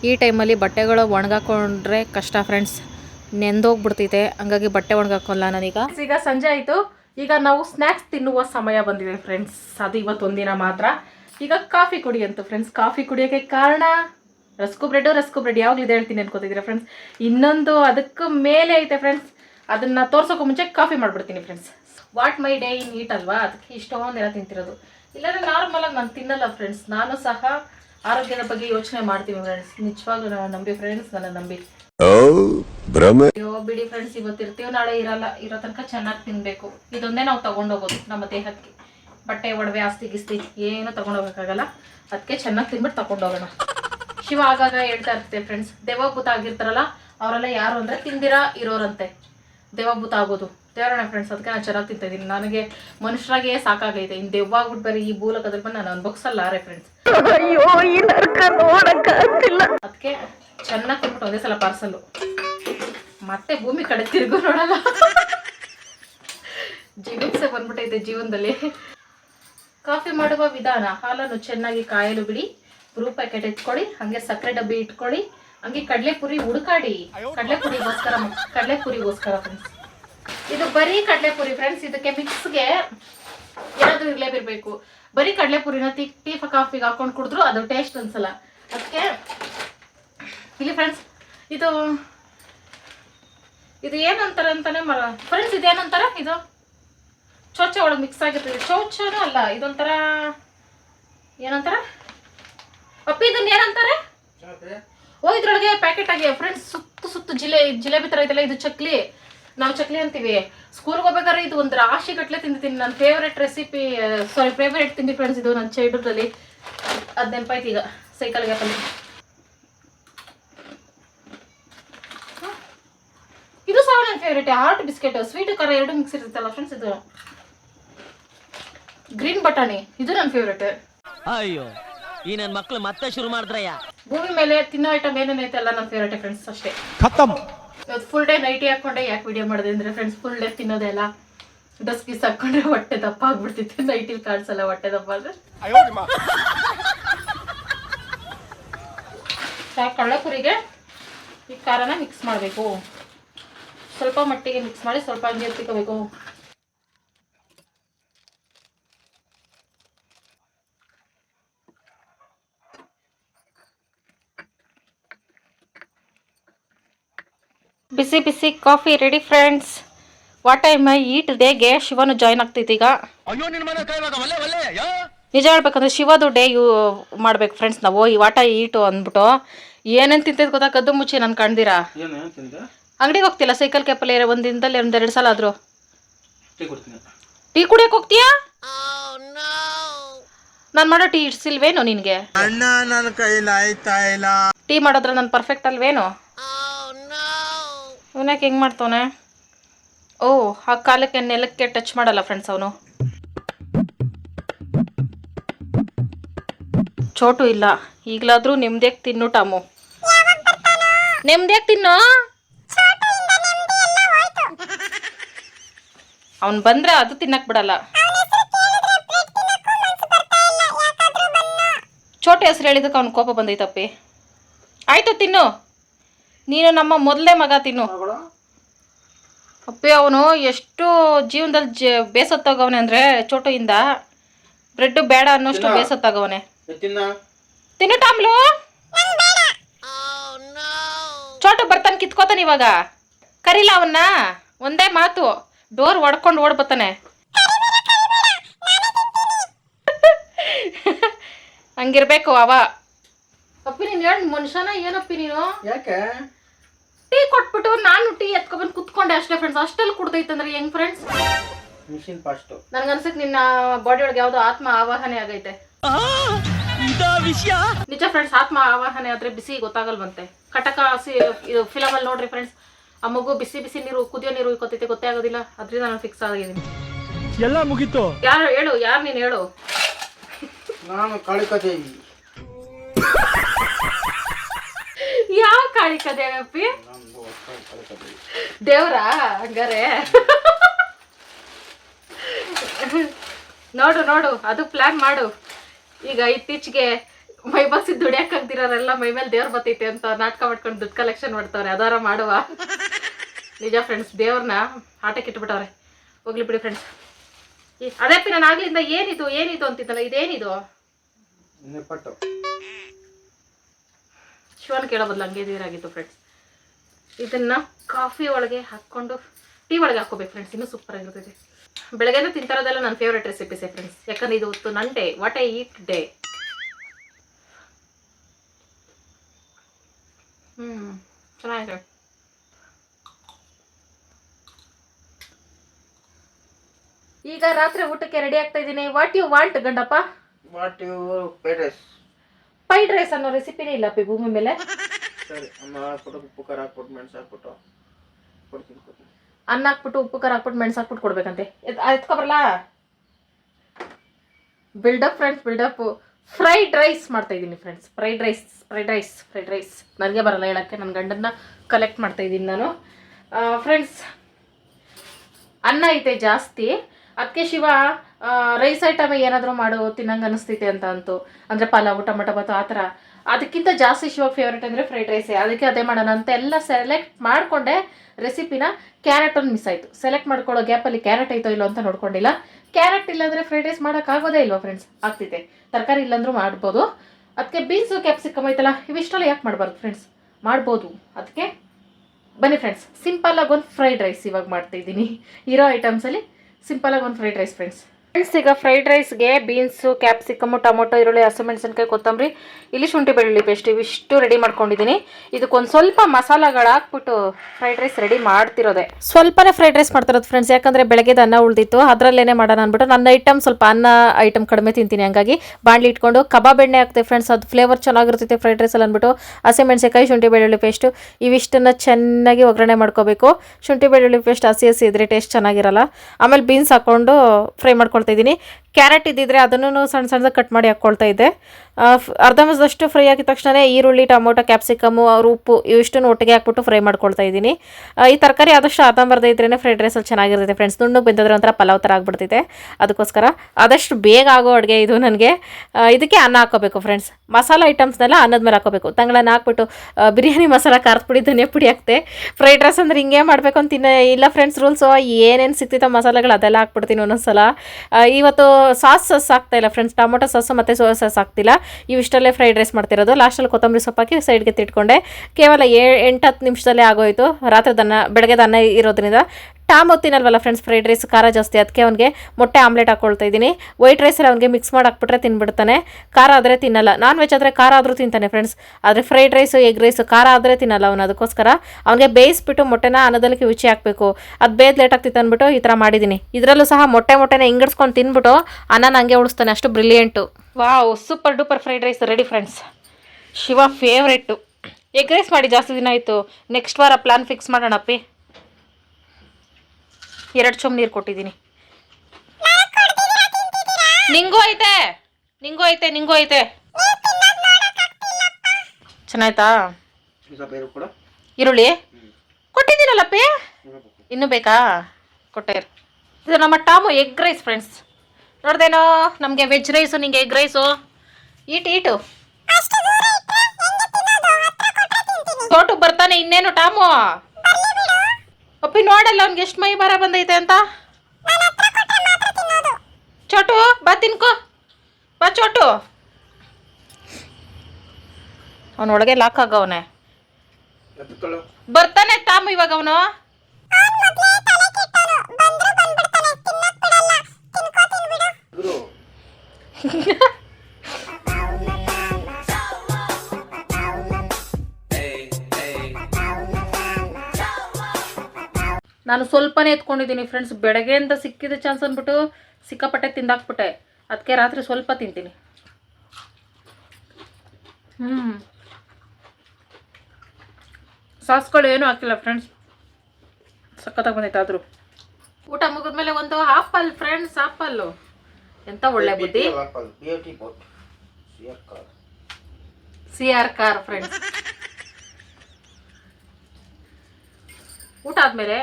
A: ಈ ಟೈಮಲ್ಲಿ ಬಟ್ಟೆಗಳು ಒಣಗಾಕೊಂಡ್ರೆ ಕಷ್ಟ ಫ್ರೆಂಡ್ಸ್ ನೆಂದೋಗ್ಬಿಡ್ತೈತೆ ಹಂಗಾಗಿ ಬಟ್ಟೆ ಒಣಗಾಕೋಲ್ಲ ನಾನೀಗ. ಈಗ ಸಂಜೆ ಆಯಿತು. ಈಗ ನಾವು ಸ್ನ್ಯಾಕ್ಸ್ ತಿನ್ನುವ ಸಮಯ ಬಂದಿದೆ ಫ್ರೆಂಡ್ಸ್ ಅದು ಇವತ್ತೊಂದಿನ ಮಾತ್ರ. ಈಗ ಕಾಫಿ ಕುಡಿ ಅಂತ ಫ್ರೆಂಡ್ಸ್ ಕಾಫಿ ಕುಡಿಯೋಕ್ಕೆ ಕಾರಣ? ರಸ್ಕು ಬ್ರೆಡ್ ರಸ್ಕು ಬ್ರೆಡ್ ಯಾವಾಗಲೂ ಇದೆ ಹೇಳ್ತೀನಿ ಅನ್ಕೋತಿದ್ದೀರಾ ಫ್ರೆಂಡ್ಸ್ ಇನ್ನೊಂದು ಅದಕ್ಕೆ ಮೇಲೆ ಐತೆ ಫ್ರೆಂಡ್ಸ್ ಅದನ್ನ ತೋರ್ಸೋಕೆ ಮುಂಚೆ ಕಾಫಿ ಮಾಡ್ಬಿಡ್ತೀನಿ friends what my day in eat ಅಲ್ವಾ? ಅದಕ್ಕೆ ಇಷ್ಟೊಂದೆಲ್ಲ ತಿಂತಿರೋದು. ಇಲ್ಲಾಂದ್ರೆ ನಾರ್ಮಲಾಗಿ ನಾನು ತಿನ್ನಲ್ಲ ಫ್ರೆಂಡ್ಸ್ ನಾನು ಸಹ ಆರೋಗ್ಯದ ಬಗ್ಗೆ ಯೋಚನೆ ಮಾಡ್ತೀನಿ ಫ್ರೆಂಡ್ಸ್ ನಿಜವಾಗ್ಲೂ ನಾನು ನಂಬಿ ಫ್ರೆಂಡ್ಸ್ ನನ್ನ ನಂಬಿ. ಅಯ್ಯೋ ಬಿಡಿ ಫ್ರೆಂಡ್ಸ್ ಇವತ್ತಿರ್ತೀವಿ ನಾಳೆ ಇರಲ್ಲ. ಇರೋ ತನಕ ಚೆನ್ನಾಗಿ ತಿನ್ಬೇಕು. ಇದೊಂದೇ ನಾವು ತಗೊಂಡೋಗೋದು ನಮ್ಮ ದೇಹಕ್ಕೆ. ಬಟ್ಟೆ ಒಡವೆ ಆಸ್ತಿ ಗಿಸ್ತಿ ಏನು ತಗೊಂಡೋಗಕ್ಕಾಗಲ್ಲ. ಅದಕ್ಕೆ ಚೆನ್ನಾಗಿ ತಿನ್ಬಿಟ್ಟು ತಗೊಂಡೋಗೋಣ. ಶಿವ ಆಗಾಗ ಹೇಳ್ತಾ ಇರ್ತೇವೆ ಫ್ರೆಂಡ್ಸ್ ದೇವಭೂತ ಆಗಿರ್ತಾರಲ್ಲ ಅವರೆಲ್ಲ ಯಾರು ಅಂದ್ರೆ ತಿಂದಿರಾ ಇರೋರಂತೆ. ದೇವಭೂತ ಆಗೋದು. ದೇವರಣ ಫ್ರೆಂಡ್ಸ್ ಅದಕ್ಕೆ ನಾನು ಚೆನ್ನಾಗಿ ತಿಂತಾ ಇದ್ದೀನಿ. ನನಗೆ ಮನುಷ್ಯರಾಗೆ ಸಾಕಾಗೈತೆ. ಇನ್ನು ದೆವ್ವ ಬರೀ ಈ ಭೂಲಕದಲ್ಲಿ ಬಂದು ನಾನು ಅನ್ಭೋಗ್ಸಲ್ಲಾರೆ ಫ್ರೆಂಡ್ಸ್ ಅದಕ್ಕೆ ಚೆನ್ನಾಗಿ ತಿನ್ಬಿಟ್ಟು ಒಂದೇ ಸಲ ಪಾರ್ಸಲ್ಲು ಮತ್ತೆ ಭೂಮಿ ಕಡೆ ತಿರುಗು ನೋಡಲ್ಲ. ಜಿಗುಪ್ಸೆ ಬಂದ್ಬಿಟ್ಟೈತೆ ಜೀವನದಲ್ಲಿ. ಕಾಫಿ ಮಾಡುವ ವಿಧಾನ ಹಾಲನ್ನು ಚೆನ್ನಾಗಿ ಕಾಯಲು ಬಿಡಿ. ಬ್ರೂ ಪ್ಯಾಕೆಟ್ ಎತ್ಕೊಳ್ಳಿ ಹಾಗೆ ಸಕ್ಕರೆ ಡಬ್ಬಿ ಇಟ್ಕೊಳ್ಳಿ. ಹಂಗೆ ಕಡಲೆಪುರಿ ಹುಡುಕಾಡಿ. ಕಡಲೆಪುರಿಗೋಸ್ಕರ ಕಡಲೆಪುರಿಗೋಸ್ಕರ ಫ್ರೆಂಡ್ಸ್ ಇದು ಬರೀ ಕಡಲೆಪುರಿ ಫ್ರೆಂಡ್ಸ್ ಇದಕ್ಕೆ ಮಿಕ್ಸ್ಗೆ ಏನಾದರೂ ಇರಲೇಬಿರ್ಬೇಕು. ಬರೀ ಕಡಲೆಪುರಿನ ತಿ ಟೀ ಕಾಫಿಗೆ ಹಾಕೊಂಡು ಕುಡಿದ್ರು ಅದು ಟೇಸ್ಟ್ ಅನ್ಸಲ್ಲ. ಅದಕ್ಕೆ, ಇಲ್ಲಿ ಫ್ರೆಂಡ್ಸ್ ಇದು ಇದು ಏನಂತಾರೆ ಅಂತಾನೆ ಮರ ಫ್ರೆಂಡ್ಸ್ ಇದೇನಂತಾರ ಇದು ಚೋಚ ಒಳಗೆ ಮಿಕ್ಸ್ ಆಗಿರ್ತದೆ. ಚೋಚನೂ ಅಲ್ಲ, ಇದೊಂಥರ, ಏನಂತಾರ? ಅಪ್ಪ ಇದನ್ನ ಏನಂತಾರೆ? ಓ, ಇದ್ರೊಳಗೆ ಪ್ಯಾಕೆಟ್ ಆಗಿ ಫ್ರೆಂಡ್ಸ್ ಸುತ್ತ ಸುತ್ತು ಜಿಲೆ, ಜಿಲೇಬಿ ಥರ ಐತಲ್ಲ, ಇದು ಚಕ್ಲಿ. ನಾವು ಚಕ್ಲಿ ಅಂತೀವಿ. ಸ್ಕೂಲ್ಗೆ ಹೋಗ್ಬೇಕಾದ್ರೆ ಇದು ಒಂದು ರಾಶಿ ಗಟ್ಲೆ ತಿಂದಿದ್ದೀನಿ. ನನ್ನ ಫೇವ್ರೆಟ್ ರೆಸಿಪಿ ಸಾರಿ ಫೇವ್ರೆಟ್ ತಿಂಡಿ ಫ್ರೆಂಡ್ಸ್ ಇದು ನನ್ನ ಚೈಲ್ಡ್ಹುಡ್ಡಲ್ಲಿ ಅದು ನೆನಪಾಯ್ತು ಈಗ. ಸೈಕಲ್ ಗ್ಯಾಪಲ್ಲಿ ಇದು ಸಹ ನನ್ನ ಫೇವ್ರೇಟ್ ಹಾರ್ಟ್ ಬಿಸ್ಕೆಟ್ ಸ್ವೀಟ್ ಖಾರ ಎರಡು ಮಿಕ್ಸ್ ಇರುತ್ತಲ್ಲ ಫ್ರೆಂಡ್ಸ್ ಇದು. ಗ್ರೀನ್ ಬಟಾಣಿ, ಇದು ನನ್ನ ಫೇವ್ರೇಟ್
B: ಅಯ್ಯೋ. ಈ ನನ್ನ ಮಕ್ಳು ಮತ್ತೆ ಶುರು ಮಾಡಿದ್ರಯ್ಯ.
A: ಭೂಮಿ ಮೇಲೆ ತಿನ್ನೋ ಐಟಮ್ ಏನೇನೈತೆ ಅಲ್ಲ ನನ್ನ ಫೇವ್ರೇಟ್ ಫ್ರೆಂಡ್ಸ್ ಅಷ್ಟೇ.
D: ಖತಮ್.
A: ಇವತ್ತು ಫುಲ್ ಡೇ ನೈಟಿ ಹಾಕೊಂಡೆ ಯಾಕೆ ವಿಡಿಯೋ ಮಾಡಿದೆ ಅಂದ್ರೆ ಫ್ರೆಂಡ್ಸ್ ಫುಲ್ ಡೇ ತಿನ್ನೋದೆಲ್ಲ ಡ್ರೆಸ್ ಗೀಸ್ ಹಾಕೊಂಡ್ರೆ ಹೊಟ್ಟೆ ದಪ್ಪ ಆಗ್ಬಿಡ್ತಿತ್ತು. ನೈಟಿಲ್ ಕಾಣಿಸಲ್ಲ ಹೊಟ್ಟೆ ದಪ್ಪ ಅಂದ್ರೆ ಕಳ್ಳ ಕುರಿಗೆ ಈ ಖಾರನ ಮಿಕ್ಸ್ ಮಾಡಬೇಕು. ಸ್ವಲ್ಪ ಮಟ್ಟಿಗೆ ಮಿಕ್ಸ್ ಮಾಡಿ ಸ್ವಲ್ಪ ಹಂಗೆ ಎತ್ತಿಕೋಬೇಕು. ಬಿಸಿ ಬಿಸಿ coffee ready friends what time eat ಡೇಗೆ ಶಿವನು ಜಾಯ್ನ್ ಆಗ್ತೈತಿ ಈಗ. ನಿಜ ಹೇಳ್ಬೇಕಂದ್ರೆ ಶಿವದು ಡೇ ಯೂ ಮಾಡ್ಬೇಕು ಫ್ರೆಂಡ್ಸ್ ನಾವು. ಈ ವಾಟ ಈಟು ಅಂದ್ಬಿಟ್ಟು. ಏನೇನು ತಿಂತಿದ್ ಗೊತ್ತಾ? ಕದ್ದು ಮುಚ್ಚಿ ನಾನು ಕಾಣ್ದಿರಾ?
D: ಏನು ಏನು ತಿಂದೆ?
A: ಅಂಗಡಿಗೆ ಹೋಗ್ತಿಲ್ಲ ಸೈಕಲ್ ಕ್ಯಾಪಲ್ಲಿ ಒಂದು ದಿನದಲ್ಲಿ ಒಂದೆರಡು ಎರಡು ಸಲ ಆದ್ರು?
D: ಟೀ ಕುಡಿಯಕ್
A: ಟೀ ಕುಡಿಯಕ್ಕೆ ಹೋಗ್ತೀಯಾ? ನಾನು ಮಾಡೋ ಟೀ ಇಡ್ಸಿಲ್ವೇನು ನಿನಗೆ?
C: ಅಣ್ಣ ನನ್ನ ಕೈಲಿ ಆಯ್ತಾ ಇಲ್ಲ?
A: ಟೀ ಮಾಡೋದ್ರ ನಾನು ಪರ್ಫೆಕ್ಟ್ ಅಲ್ವೇನು? ಇವನ್ಯಾಕೆ ಹೆಂಗೆ ಮಾಡ್ತವನೆ? ಓ, ಆ ಕಾಲಕ್ಕೆ ನೆಲಕ್ಕೆ ಟಚ್ ಮಾಡಲ್ಲ ಫ್ರೆಂಡ್ಸ್ ಅವನು. ಚೋಟು ಇಲ್ಲ. ಈಗಲಾದರೂ ನೆಮ್ಮದಿಯಾಗಿ ತಿನ್ನು ಟಾಮು. ನೆಮ್ಮದಿಯಾಗಿ ತಿನ್ನು? ಅವನು ಬಂದ್ರೆ ಅದು ತಿನ್ನಕ್ಕೆ ಬಿಡಲ್ಲ. ಚೋಟು ಹೆಸರು ಹೇಳಿದಕ್ಕೆ ಅವ್ನ ಕೋಪ ಬಂದೈತಪ್ಪಿ. ಆಯ್ತು, ತಿನ್ನು. ನೀನು ನಮ್ಮ ಮೊದಲೇ ಮಗ ತಿನ್ನು. ಅಪ್ಪಿ ಅವನು ಎಷ್ಟು ಜೀವನದಲ್ಲಿ ಜ ಬೇಸತ್ತಾಗವನೆ ಅಂದರೆ ಚೋಟೋಯಿಂದ. ಬ್ರೆಡ್ ಬೇಡ ಅನ್ನೋಷ್ಟು ಬೇಸತ್ತಾಗವನೆ.
D: ತಿನ್ನ.
A: ತಿನ್ನು ಟಾಮ್ಲು. ಚೋಟು ಬರ್ತಾನೆ ಕಿತ್ಕೋತಾನೆ ಇವಾಗ. ಕರೀಲ ಅವನ್ನ. ಒಂದೇ ಮಾತು. ಡೋರ್ ಒಡ್ಕೊಂಡು ಓಡ್ ಬರ್ತಾನೆ. ಹಂಗಿರ್ಬೇಕು ಅವ. ಅಪ್ಪಿ ನೀನು ಹೇಳಿ ಮನುಷ್ಯನ ಏನಪ್ಪಿ ನೀನು?
D: ಯಾಕೆ?
A: ಟೀ ಕೊಟ್ಬಿಟ್ಟು ನಾನು ಟೀ ಎತ್ಕೊಬಂದು ಕುತ್ಕೊಂಡೆ ಅಷ್ಟೇ ಫ್ರೆಂಡ್ಸ್ ಅಷ್ಟೆಲ್ಲ ಕುಡ್ದೈತಂದ್ರೆ ಹೆಂಗ್ ಫ್ರೆಂಡ್ಸ್
D: ಮಿಷಿನ್ ಫಾಸ್ಟು
A: ನನ್ಗನ್ಸಕ್ ನಿನ್ನ ಬಾಡಿ ಒಳಗೆ ಯಾವ್ದೋ ಆತ್ಮ ಆವಾಹನೆ ಆಗೈತೆ.
B: ವಿಷಯ?
A: ನಿಜ ಫ್ರೆಂಡ್ಸ್ ಆತ್ಮ ಆವಾಹನೆ ಆದ್ರೆ ಬಿಸಿ ಗೊತ್ತಾಗಲ್ವಂತೆ. ಕಟಕ ಸಿ ಇದು ಫಿಲಮ್ ಅಲ್ಲಿ ನೋಡ್ರಿ ಫ್ರೆಂಡ್ಸ್ ಆ ಮಗು ಬಿಸಿ ಬಿಸಿ ನೀರು ಕುದಿಯೋ ನೀರು ಉಯ್ಕೋತೈತೆ ಗೊತ್ತೇ ಆಗೋದಿಲ್ಲ. ಅದ್ರಿಂದ ನಾನು ಫಿಕ್ಸ್ ಆಗಿದ್ದೀನಿ.
B: ಎಲ್ಲ ಮುಗೀತು.
A: ಯಾರು ಹೇಳು ಯಾರು ನೀನು ಹೇಳು?
D: ನಾನು ಕಾಳಿಕಾದೇವಿ
A: ಯಾವ ಕಾಳಿಕ ದೇವಪ್ಪಿ ದೇವ್ರ, ಹಂಗಾರೆ? ನೋಡು ನೋಡು, ಅದು ಪ್ಲಾನ್ ಮಾಡು. ಈಗ ಇತ್ತೀಚೆಗೆ ಮೈ ಬಸ್ಸಿ ದುಡಿಯಕ್ಕಾಗ್ದಿರೋರೆಲ್ಲ ಮೈ ಮೇಲೆ ದೇವ್ರು ಬತ್ತೈತೆ ಅಂತ ನಾಟಕ ಮಾಡ್ಕೊಂಡು ದುಡ್ಡು ಕಲೆಕ್ಷನ್ ಮಾಡ್ತಾವ್ರೆ, ಅದಾರ ಮಾಡುವ. ನಿಜ ಫ್ರೆಂಡ್ಸ್ ದೇವ್ರನ್ನ ಆಟಕ್ಕೆ ಇಟ್ಬಿಟ್ಟವ್ರೆ. ಹೋಗ್ಲಿ ಬಿಡಿ ಫ್ರೆಂಡ್ಸ್ ಅದೇ ಪಿ ನಾನು ಆಗ್ಲಿಂದ ಏನಿದು ಏನಿದು ಅಂತಿದ್ದಲ್ಲ, ಇದೇನಿದು? ಶಿವನ್ ಕೇಳೋ ಬದಲು ಹಂಗೆ ನೀರಾಗಿತ್ತು ಫ್ರೆಂಡ್ಸ್ ಇದನ್ನ ಕಾಫಿ ಒಳಗೆ ಹಾಕ್ಕೊಂಡು ಟೀ ಒಳಗೆ ಹಾಕೋಬೇಕು ಫ್ರೆಂಡ್ಸ್ ಇನ್ನೂ ಸೂಪರ್ ಆಗಿರ್ತೈತೆ ಬೆಳಗ್ಗೆನೂ ತಿಂತಾರೋದೆಲ್ಲ ನನ್ನ ಫೇವ್ರೇಟ್ ರೆಸಿಪೀಸೇ ಫ್ರೆಂಡ್ಸ್ ಯಾಕಂದ್ರೆ ಇದು ಹೊತ್ತು ನನ್ನ day what I eat day ಹ್ಞೂ ಚೆನ್ನಾಗಿದೆ. ಈಗ ರಾತ್ರಿ ಊಟಕ್ಕೆ ರೆಡಿ ಆಗ್ತಾ ಇದ್ದೀನಿ. ವಾಟ್ ಯು ವಾಂಟ್ ಗಂಡಪ್ಪ?
D: ವಾಟ್ ಯು ಪೇಟೆಸ್
A: ಫ್ರೈಡ್ ರೈಸ್ ಅನ್ನೋ ರೆಸಿಪಿನೇ ಇಲ್ಲ ಪಿ ಭೂಮಿ ಮೇಲೆ.
D: ಸರಿ ಅಮ್ಮ ಹಾಕ್ಬಿಟ್ಟು ಉಪ್ಪು ಖಾರ ಹಾಕ್ಬಿಟ್ಟು ಮೆಣಸು ಹಾಕ್ಬಿಟ್ಟು ಕೊಡ್ತೀನಿ ಕೊಡ್ತೀನಿ.
A: ಅನ್ನ ಹಾಕ್ಬಿಟ್ಟು ಉಪ್ಪು ಖಾರ ಹಾಕ್ಬಿಟ್ಟು ಮೆಣಸು ಹಾಕ್ಬಿಟ್ಟು ಕೊಡ್ಬೇಕಂತೆ. ಎತ್- ಎತ್ಕೊಬರಲ್ಲ? Build up friends build up fried rice ಮಾಡ್ತಾ ಇದ್ದೀನಿ friends fried rice fried rice fried rice ನನಗೆ ಬರಲ್ಲ ಹೇಳಕ್ಕೆ ನನ್ನ ಗಂಡನ್ನ ಕಲೆಕ್ಟ್ ಮಾಡ್ತಾ ಇದ್ದೀನಿ ನಾನು. ಫ್ರೆಂಡ್ಸ್ ಅನ್ನ ಐತೆ ಜಾಸ್ತಿ. ಅದಕ್ಕೆ ಶಿವ ರೈಸ್ ಐಟಮ್ ಏನಾದರೂ ಮಾಡು ತಿನ್ನಂಗೆ ಅನಿಸ್ತೈತೆ ಅಂತ ಅಂತು. ಅಂದರೆ ಪಲಾವು, ಟೊಮೊಟೊ ಬಾತು ಆ ಥರ. ಅದಕ್ಕಿಂತ ಜಾಸ್ತಿ ಶಿವ ಫೇವ್ರೇಟ್ ಅಂದರೆ ಫ್ರೈಡ್ ರೈಸೇ ಅದಕ್ಕೆ ಅದೇ ಮಾಡೋಣ ಅಂತ ಎಲ್ಲ ಸೆಲೆಕ್ಟ್ ಮಾಡಿಕೊಂಡೆ ರೆಸಿಪಿನ ಕ್ಯಾರೆಟ್ ಒಂದು ಮಿಸ್ ಆಯಿತು. ಸೆಲೆಕ್ಟ್ ಮಾಡ್ಕೊಳ್ಳೋ ಗ್ಯಾಪಲ್ಲಿ ಕ್ಯಾರೆಟ್ ಐತೋ ಇಲ್ಲೋ ಅಂತ ನೋಡ್ಕೊಂಡಿಲ್ಲ. ಕ್ಯಾರೆಟ್ ಇಲ್ಲಾಂದರೆ ಫ್ರೈಡ್ ರೈಸ್ ಮಾಡೋಕ್ಕಾಗೋದೇ ಇಲ್ವಾ ಫ್ರೆಂಡ್ಸ್ ಆಗ್ತಿದೆ. ತರಕಾರಿ ಇಲ್ಲಾಂದ್ರೂ ಮಾಡ್ಬೋದು. ಅದಕ್ಕೆ ಬೀನ್ಸು ಕ್ಯಾಪ್ಸಿಕಮ್ ಐತಲ್ಲ, ಇವಿಷ್ಟೆಲ್ಲ ಯಾಕೆ ಮಾಡಬಾರ್ದು ಫ್ರೆಂಡ್ಸ್ ಮಾಡ್ಬೋದು. ಅದಕ್ಕೆ ಬನ್ನಿ ಫ್ರೆಂಡ್ಸ್ ಸಿಂಪಲ್ಲಾಗಿ ಒಂದು ಫ್ರೈಡ್ ರೈಸ್ ಇವಾಗ ಮಾಡ್ತಾ ಇದ್ದೀನಿ. ಇರೋ ಐಟಮ್ಸಲ್ಲಿ ಸಿಂಪಲ್ಲಾಗಿ ಒಂದು ಫ್ರೈಡ್ ರೈಸ್ ಫ್ರೆಂಡ್ಸ್ ಫ್ರೆಂಡ್ಸ್, ಈಗ ಫ್ರೈಡ್ ರೈಸ್ಗೆ ಬೀನ್ಸು ಕ್ಯಾಪ್ಸಿಕಮ್ಮು ಟೊಮೊಟೊ, ಈರುಳ್ಳಿ ಹಸಿಮೆಣಸಿನ್ಕಾಯಿ ಕೊತ್ತಂಬರಿ, ಇಲ್ಲಿ ಶುಂಠಿ, ಬೆಳ್ಳುಳ್ಳಿ ಪೇಸ್ಟ್ ಇವಿಷ್ಟು ರೆಡಿ ಮಾಡ್ಕೊಂಡಿದ್ದೀನಿ. ಇದಕ್ಕೊಂದು ಸ್ವಲ್ಪ ಮಸಾಲಗಳು ಹಾಕ್ಬಿಟ್ಟು ಫ್ರೈಡ್ ರೈಸ್ ರೆಡಿ ಮಾಡ್ತಿರೋದೆ. ಸ್ವಲ್ಪನೇ ಫ್ರೈಡ್ ರೈಸ್ ಮಾಡ್ತಿರೋದು ಫ್ರೆಂಡ್ಸ್ ಯಾಕಂದರೆ ಬೆಳಗ್ಗೆದ ಅನ್ನ ಉಳಿದಿತ್ತು, ಅದರಲ್ಲೇನೆ ಮಾಡೋಣ ಅಂದ್ಬಿಟ್ಟು ನನ್ನ ಐಟಮ್ ಸ್ವಲ್ಪ ಅನ್ನ ಐಟಮ್ ಕಡಿಮೆ ತಿಂತೀನಿ. ಹಂಗಾಗಿ ಬಾಣಲಿ ಇಟ್ಕೊಂಡು ಕಬಾಬ್ ಎಣ್ಣೆ ಹಾಕ್ತೆ ಫ್ರೆಂಡ್ಸ್ ಅದು ಫ್ಲೇವರ್ ಚೆನ್ನಾಗಿರ್ತೈತೆ ಫ್ರೈಡ್ ರೈಸಲ್ಲಿ ಅಂದ್ಬಿಟ್ಟು. ಹಸಿಮೆಣಸಿನ್ಕಾಯಿ ಶುಂಠಿ, ಬೆಳ್ಳುಳ್ಳಿ ಪೇಸ್ಟು ಇವಿಷ್ಟನ್ನು ಚೆನ್ನಾಗಿ ಒಗ್ಗರಣೆ ಮಾಡ್ಕೋಬೇಕು. ಶುಂಠಿ, ಬೆಳ್ಳುಳ್ಳಿ ಪೇಸ್ಟ್ ಹಸಿ ಹಸಿ ಇದ್ರೆ ಟೇಸ್ಟ್ ಚೆನ್ನಾಗಿರಲ್ಲ. ಆಮೇಲೆ ಬೀನ್ಸ್ ಹಾಕ್ಕೊಂಡು ಫ್ರೈ ಮಾಡ್ಕೊಳ್ತಾ ಇದ್ದೀನಿ. ಕ್ಯಾರೆಟ್ ಇದ್ದಿದ್ರೆ ಅದನ್ನು ಸಣ್ಣ ಸಣ್ಣದಾಗಿ ಕಟ್ ಮಾಡಿ ಹಾಕ್ಕೊಳ್ತಾ ಇದ್ದೆ. ಆ, ಅರ್ಧ ಮಸದಷ್ಟು ಫ್ರೈ ಆಗಿದ ತಕ್ಷಣವೇ ಈರುಳ್ಳಿ ಟೊಮೊಟೊ ಕ್ಯಾಪ್ಸಿಕಮ್ಮು ಅವ್ರ ಉಪ್ಪು ಇವಿಷ್ಟನ್ನು ಒಟ್ಟಿಗೆ ಹಾಕ್ಬಿಟ್ಟು ಫ್ರೈ ಮಾಡ್ಕೊಳ್ತಾ ಇದ್ದೀನಿ. ಈ ತರಕಾರಿ ಆದಷ್ಟು ಅರ್ಧಂಬರ್ದ ಇದ್ರೇ ಫ್ರೈಡ್ ರೈಸಲ್ಲಿ ಚೆನ್ನಾಗಿರ್ತೈತೆ ಫ್ರೆಂಡ್ಸ್ ದುಣ್ಣು ಬೆಂದಿದ್ರೆ ಒಂಥರ ಪಲಾವ್ ಥರ ಆಗ್ಬಿಡ್ತೈತೆ. ಅದಕ್ಕೋಸ್ಕರ ಆದಷ್ಟು ಬೇಗ ಆಗೋ ಅಡುಗೆ ಇದು ನನಗೆ. ಇದಕ್ಕೆ ಅನ್ನ ಹಾಕೋಬೇಕು ಫ್ರೆಂಡ್ಸ್ ಮಸಾಲ ಐಟಮ್ಸ್ನೆಲ್ಲ ಅನ್ನದ ಮೇಲೆ ಹಾಕೋಬೇಕು. ತಂಗಳನ್ನ ಹಾಕ್ಬಿಟ್ಟು ಬಿರಿಯಾನಿ ಮಸಾಲ ಖಾರದ ಪುಡಿ ಧನಿಯಾ ಪುಡಿ ಹಾಕ್ತೆ. ಫ್ರೈಡ್ ರೈಸ್ ಅಂದ್ರೆ ಹಿಂಗೆ ಮಾಡಬೇಕು ಅಂತ ಇಲ್ಲ ಫ್ರೆಂಡ್ಸ್ ರೂಲ್ಸು ಏನೇನು ಸಿಗ್ತಿತ್ತೋ ಮಸಾಲೆಗಳು ಅದೆಲ್ಲ ಹಾಕ್ಬಿಡ್ತೀನಿ ಒಂದೊಂದ್ಸಲ. ಸಲ ಇವತ್ತು ಸಾಸ್ ಸಸ್ ಹಾಕ್ತಾ ಇಲ್ಲ ಫ್ರೆಂಡ್ಸ್ ಟೊಮೊಟೊ ಸಾಸು ಮತ್ತು ಸೋಯಾ ಸಾಸ್ ಹಾಕ್ತಿಲ್ಲ ಇವಿಷ್ಟಲ್ಲೇ ಫ್ರೈಡ್ ರೈಸ್ ಮಾಡ್ತಿರೋದು. ಲಾಸ್ಟಲ್ಲಿ ಕೊತ್ತಂಬರಿ ಸೊಪ್ಪು ಹಾಕಿ ಸೈಡ್ಗೆ ತಿಟ್ಕೊಂಡೆ. ಕೇವಲ ಏ ಎಂಟು ಹತ್ತು ನಿಮಿಷದಲ್ಲೇ ಆಗೋಯಿತು. ರಾತ್ರಿ ದನ್ನ ಬೆಳಗ್ಗೆ ದನ್ನ ಇರೋದ್ರಿಂದ. ಟಾಮ್ ತಿನ್ನಲ್ವಲ್ಲ ಫ್ರೆಂಡ್ಸ್ ಫ್ರೈಡ್ ರೈಸ್ ಖಾರ ಜಾಸ್ತಿ. ಅದಕ್ಕೆ ಅವನಿಗೆ ಮೊಟ್ಟೆ ಆಮ್ಲೆಟ್ ಹಾಕ್ಕೊಳ್ತಾ ಇದ್ದೀನಿ. ವೈಟ್ ರೈಸಲ್ಲಿ ಅವನಿಗೆ ಮಿಕ್ಸ್ ಮಾಡಿ ಹಾಕ್ಬಿಟ್ರೆ ತಿನ್ಬಿಡ್ತಾನೆ. ಖಾರ ಆದರೆ ತಿನ್ನಲ್ಲ. ನಾನ್ ವೆಜ್ ಆದರೆ ಖಾರ ಆದರೂ ತಿಂತಾನೆ ಫ್ರೆಂಡ್ಸ್ ಆದರೆ ಫ್ರೈಡ್ ರೈಸ್ ಎಗ್ ರೈಸ್ ಖಾರ ಆದರೆ ತಿನ್ನಲ್ಲ ಅವನು ಅದಕ್ಕೋಸ್ಕರ. ಅವನಿಗೆ ಬೇಯಿಸ್ಬಿಟ್ಟು ಮೊಟ್ಟೆನ ಅನ್ನದಲ್ಲಿ ರುಚಿ ಹಾಕಬೇಕು. ಅದು ಬೇದ್ ಲೇಟ್ ಆಗ್ತಿತ್ತು ಅಂದ್ಬಿಟ್ಟು ಈ ಥರ ಮಾಡಿದ್ದೀನಿ. ಇದರಲ್ಲೂ ಸಹ ಮೊಟ್ಟೆ ಮೊಟ್ಟೆನ ಹಿಂಗಡ್ಸ್ಕೊಂಡು ತಿನ್ಬಿಟ್ಟು ಅನ್ನ ಹಂಗೆ ಉಳಿಸ್ತಾನೆ. ಅಷ್ಟು brilliant wow super duper fried rice ready friends Shiva favourite egg rice ಮಾಡಿ ಜಾಸ್ತಿ ದಿನ ಆಯಿತು. ನೆಕ್ಸ್ಟ್ ವಾರ ಪ್ಲಾನ್ ಫಿಕ್ಸ್ ಮಾಡೋಣ ಅಪ್ಪಿ ಎರಡು ಚೊಂಬ್ ನೀರು ಕೊಟ್ಟಿದ್ದೀನಿ. ನಿಂಗೂ ಐತೆ ನಿಂಗೂ ಐತೆ ನಿಂಗೂ ಐತೆ. ಚೆನ್ನಾಯ್ತಾ? ಈರುಳ್ಳಿ? ಕೊಟ್ಟಿದ್ದೀನಲ್ಲಪ್ಪಿ ಇನ್ನೂ ಬೇಕಾ. ಕೊಟ್ಟೆ. ಇದು ನಮ್ಮ ಟಾಮು ಎಗ್ ರೈಸ್ ಫ್ರೆಂಡ್ಸ್. ನೋಡ್ದೇನೋ ನಮಗೆ ವೆಜ್ ರೈಸು ನಿಂಗೆ ಎಗ್ ರೈಸು. Eat eat. ತೋಟಕ್ಕೆ ಬರ್ತಾನೆ ಇನ್ನೇನು ಟಾಮು? ಅಪ್ಪಿ ನೋಡಲ್ಲ ಅವ್ನಿಗೆ ಎಷ್ಟು ಮೈ ಬರ ಬಂದೈತೆ ಅಂತ? ಚೋಟು ಬಾ ತಿನ್ಕೋ. ಬಾ ಚೋಟು. ಅವನೊಳಗೆ ಲಾಕ್ ಆಗವನೆ ಬರ್ತಾನೆ ತಾಮ ಇವಾಗ ಅವನು. ನಾನು ಸ್ವಲ್ಪನೇ ಎತ್ಕೊಂಡಿದ್ದೀನಿ ಫ್ರೆಂಡ್ಸ್ ಬೆಳಗ್ಗೆಯಿಂದ ಸಿಕ್ಕಿದ ಚಾನ್ಸ್ ಅಂದ್ಬಿಟ್ಟು ಸಿಕ್ಕಾಪಟ್ಟೆ ತಿಂದಾಕ್ಬಿಟ್ಟೆ. ಅದಕ್ಕೆ ರಾತ್ರಿ ಸ್ವಲ್ಪ ತಿಂತೀನಿ. ಹ್ಞೂ ಸಾಸ್ಗಳು ಏನೂ ಹಾಕಿಲ್ಲ ಫ್ರೆಂಡ್ಸ್ ಸಖತ್ತಾಗಿ ಬಂದೈತೆ ಆದರೂ. ಊಟ ಮುಗಿದ್ಮೇಲೆ ಒಂದು ಆಪಲ್ ಫ್ರೆಂಡ್ಸ್ ಆಪಲ್ಲು ಎಂತ ಒಳ್ಳೆ ಬುದ್ಧಿ? ಸಿ ಆರ್ ಕಾರ್ ಫ್ರೆಂಡ್ಸ್ ಊಟ ಆದ್ಮೇಲೆ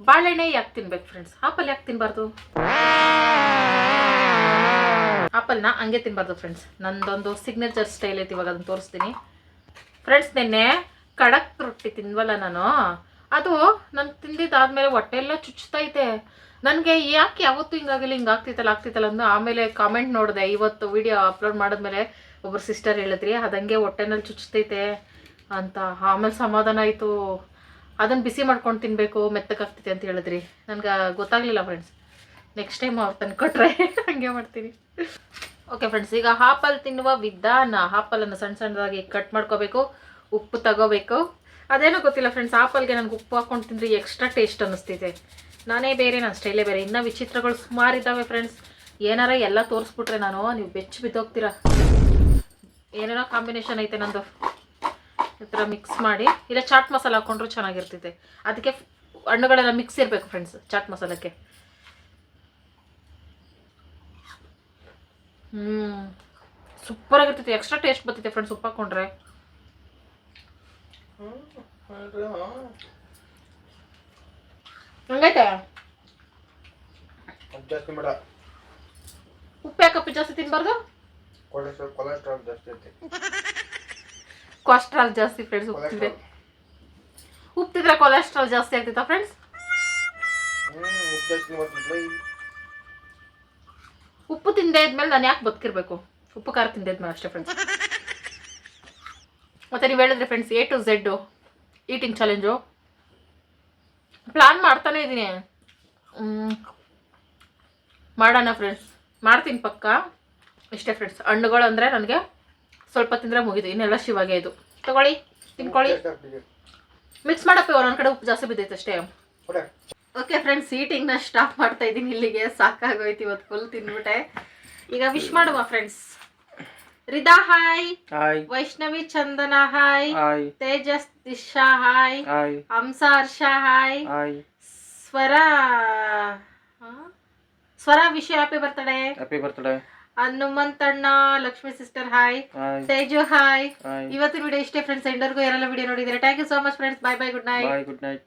A: ಬಾಳೆಹಣ್ಣೆ ಯಾಕೆ ತಿನ್ಬೇಕು ಫ್ರೆಂಡ್ಸ್ ಆಪಲ್ ಯಾಕೆ ತಿನ್ಬಾರ್ದು? ಆಪಲ್ನ ಹಂಗೆ ತಿನ್ಬಾರ್ದು ಫ್ರೆಂಡ್ಸ್ ನಂದೊಂದು ಸಿಗ್ನೇಚರ್ ಸ್ಟೈಲ್ ಐತಿ, ಇವಾಗ ಅದನ್ನ ತೋರಿಸ್ತೀನಿ. ಫ್ರೆಂಡ್ಸ್ ನಿನ್ನೆ ಕಡಕ್ ರೊಟ್ಟಿ ತಿನ್ವಲ್ಲ ನಾನು. ಅದು ನಾನು ತಿಂದಿದ್ದಾದ್ಮೇಲೆ ಹೊಟ್ಟೆ ಎಲ್ಲ ಚುಚ್ತೈತೆ ನನಗೆ ಯಾಕೆ ಯಾವತ್ತೂ ಹಿಂಗಾಗಿಲ್ಲ ಹಿಂಗೆ ಆಗ್ತಿತ್ತಲ್ಲ ಅಂದು ಆಮೇಲೆ ಕಾಮೆಂಟ್ ನೋಡಿದೆ. ಇವತ್ತು ವಿಡಿಯೋ ಅಪ್ಲೋಡ್ ಮಾಡಿದ್ಮೇಲೆ ಒಬ್ಬರು ಸಿಸ್ಟರ್ ಹೇಳಿದ್ರಿ, ಅದಂಗೆ ಹೊಟ್ಟೆನಲ್ಲಿ ಚುಚ್ತೈತೆ ಅಂತ. ಆಮೇಲೆ ಸಮಾಧಾನ ಆಯಿತು. ಅದನ್ನು ಬಿಸಿ ಮಾಡ್ಕೊಂಡು ತಿನ್ನಬೇಕು ಮೆತ್ತಗಾಗ್ತೈತೆ ಅಂತ ಹೇಳಿದ್ರಿ. ನನಗೆ ಗೊತ್ತಾಗಲಿಲ್ಲ ಫ್ರೆಂಡ್ಸ್ ನೆಕ್ಸ್ಟ್ ಟೈಮ್ ಅವ್ರು ತಂದು ಕೊಟ್ರೆ ಹಂಗೆ ಮಾಡ್ತೀನಿ. ಓಕೆ ಫ್ರೆಂಡ್ಸ್ ಈಗ ಹಾಪಲ್ ತಿನ್ನುವ ವಿಧಾನ. ಹಾಪಲನ್ನು ಸಣ್ಣ ಸಣ್ಣದಾಗಿ ಕಟ್ ಮಾಡ್ಕೋಬೇಕು, ಉಪ್ಪು ತಗೋಬೇಕು. ಅದೇನೋ ಗೊತ್ತಿಲ್ಲ ಫ್ರೆಂಡ್ಸ್ ಆಪಲ್ಗೆ ನನಗೆ ಉಪ್ಪು ಹಾಕೊಂಡು ತಿಂದರೆ ಎಕ್ಸ್ಟ್ರಾ ಟೇಸ್ಟ್ ಅನ್ನಿಸ್ತಿದೆ. ನಾನೇ ಬೇರೆ ನನ್ನ ಸ್ಟೈಲೇ ಬೇರೆ. ಇನ್ನೂ ವಿಚಿತ್ರಗಳು ಸುಮಾರು ಇದ್ದಾವೆ ಫ್ರೆಂಡ್ಸ್ ಏನಾರ ಎಲ್ಲ ತೋರಿಸ್ಬಿಟ್ರೆ ನಾನು, ನೀವು ಬೆಚ್ಚ ಬಿದ್ದೋಗ್ತೀರಾ? ಏನೇನೋ ಕಾಂಬಿನೇಷನ್ ಐತೆ ನಂದು. ಈ ಥರ ಮಿಕ್ಸ್ ಮಾಡಿ. ಇಲ್ಲ ಚಾಟ್ ಮಸಾಲ ಹಾಕ್ಕೊಂಡ್ರು ಚೆನ್ನಾಗಿರ್ತೈತೆ ಅದಕ್ಕೆ ಹಣ್ಣುಗಳೆಲ್ಲ ಮಿಕ್ಸ್ ಇರಬೇಕು ಫ್ರೆಂಡ್ಸ್ ಚಾಟ್ ಮಸಾಲಕ್ಕೆ ಹ್ಞೂ ಸೂಪರ್ ಆಗಿರ್ತೈತೆ ಎಕ್ಸ್ಟ್ರಾ ಟೇಸ್ಟ್ ಬರ್ತೈತೆ ಫ್ರೆಂಡ್ಸ್ ಉಪ್ಪು ಹಾಕೊಂಡ್ರೆ. ಹಂಗೈತೆ? ಉಪ್ಪು ಯಾಕಪ್ಪ ಜಾಸ್ತಿ ತಿನ್ಬಾರ್ದು?
D: ಕೊಲೆಸ್ಟ್ರಾಲ್ ಕೊಲೆಸ್ಟ್ರಾಲ್ ಜಾಸ್ತಿ ಐತಿ.
A: ಕೊಲೆಸ್ಟ್ರಾಲ್ ಜಾಸ್ತಿ ಫ್ರೆಂಡ್ಸ್ ಉಪ್ಪು ಉಪ್ತಿದ್ರೆ ಕೊಲೆಸ್ಟ್ರಾಲ್ ಜಾಸ್ತಿ ಆಗ್ತೈತಾ ಫ್ರೆಂಡ್ಸ್
D: ಉಪ್ಪು
A: ತಿಂದೆ ಇದ್ಮೇಲೆ ನಾನು ಯಾಕೆ ಬದುಕಿರ್ಬೇಕು? ಉಪ್ಪು ಖಾರ ತಿಂದೆ ಇದ್ಮೇಲೆ ಅಷ್ಟೇ ಫ್ರೆಂಡ್ಸ್ ಮತ್ತೆ ನೀವು ಹೇಳಿದ್ರೆ friends A to Z eating challenge plan ಮಾಡ್ತಾನೆ ಇದ್ದೀನಿ ಮಾಡೋಣ ಫ್ರೆಂಡ್ಸ್ ಮಾಡ್ತೀನಿ ಪಕ್ಕ. ಇಷ್ಟೇ ಫ್ರೆಂಡ್ಸ್ ಹಣ್ಣುಗಳು ಅಂದರೆ ನನಗೆ ಸ್ವಲ್ಪ ತಿಂದ್ರೆ ಮುಗಿದು ಇನ್ನೆಲ್ಲ ಶಿವಾಗೆ ಇದು. ತಗೊಳ್ಳಿ ತಿನ್ಕೊಳ್ಳಿ. ಮಿಕ್ಸ್ ಮಾಡಪ್ಪ ಒಂದೊಂದ್ ಕಡೆ ಉಪ್ಪು ಜಾಸ್ತಿ ಬಿದ್ದೈತೆ ಅಷ್ಟೇ. ಓಕೆ ಫ್ರೆಂಡ್ಸ್ ಈಟಿಂಗ್ನ ಸ್ಟಾಪ್ ಮಾಡ್ತಾ ಇದ್ದೀನಿ ಇಲ್ಲಿಗೆ. ಸಾಕಾಗೋಯ್ತು ಇವತ್ತು ಫುಲ್ ತಿಂದ್ಬಿಟ್ಟೆ. ಈಗ ವಿಶ್ ಮಾಡುವ friends Rida hi Vaishnavi Chandana hi Tejas Disha hi Hamsa Harsha hi Swara? Swara wish happy birthday
D: happy birthday
A: Hanumanthanna Lakshmi sister hi.
D: Seju
A: Teju hi. ಇವತ್ತಿನ video ಇಷ್ಟೇ friends ಎಲ್ಲರಿಗೂ ಯಾರೆಲ್ಲ ವಿಡಿಯೋ ನೋಡಿದ್ರೆ thank you so much friends bye bye good night
D: good night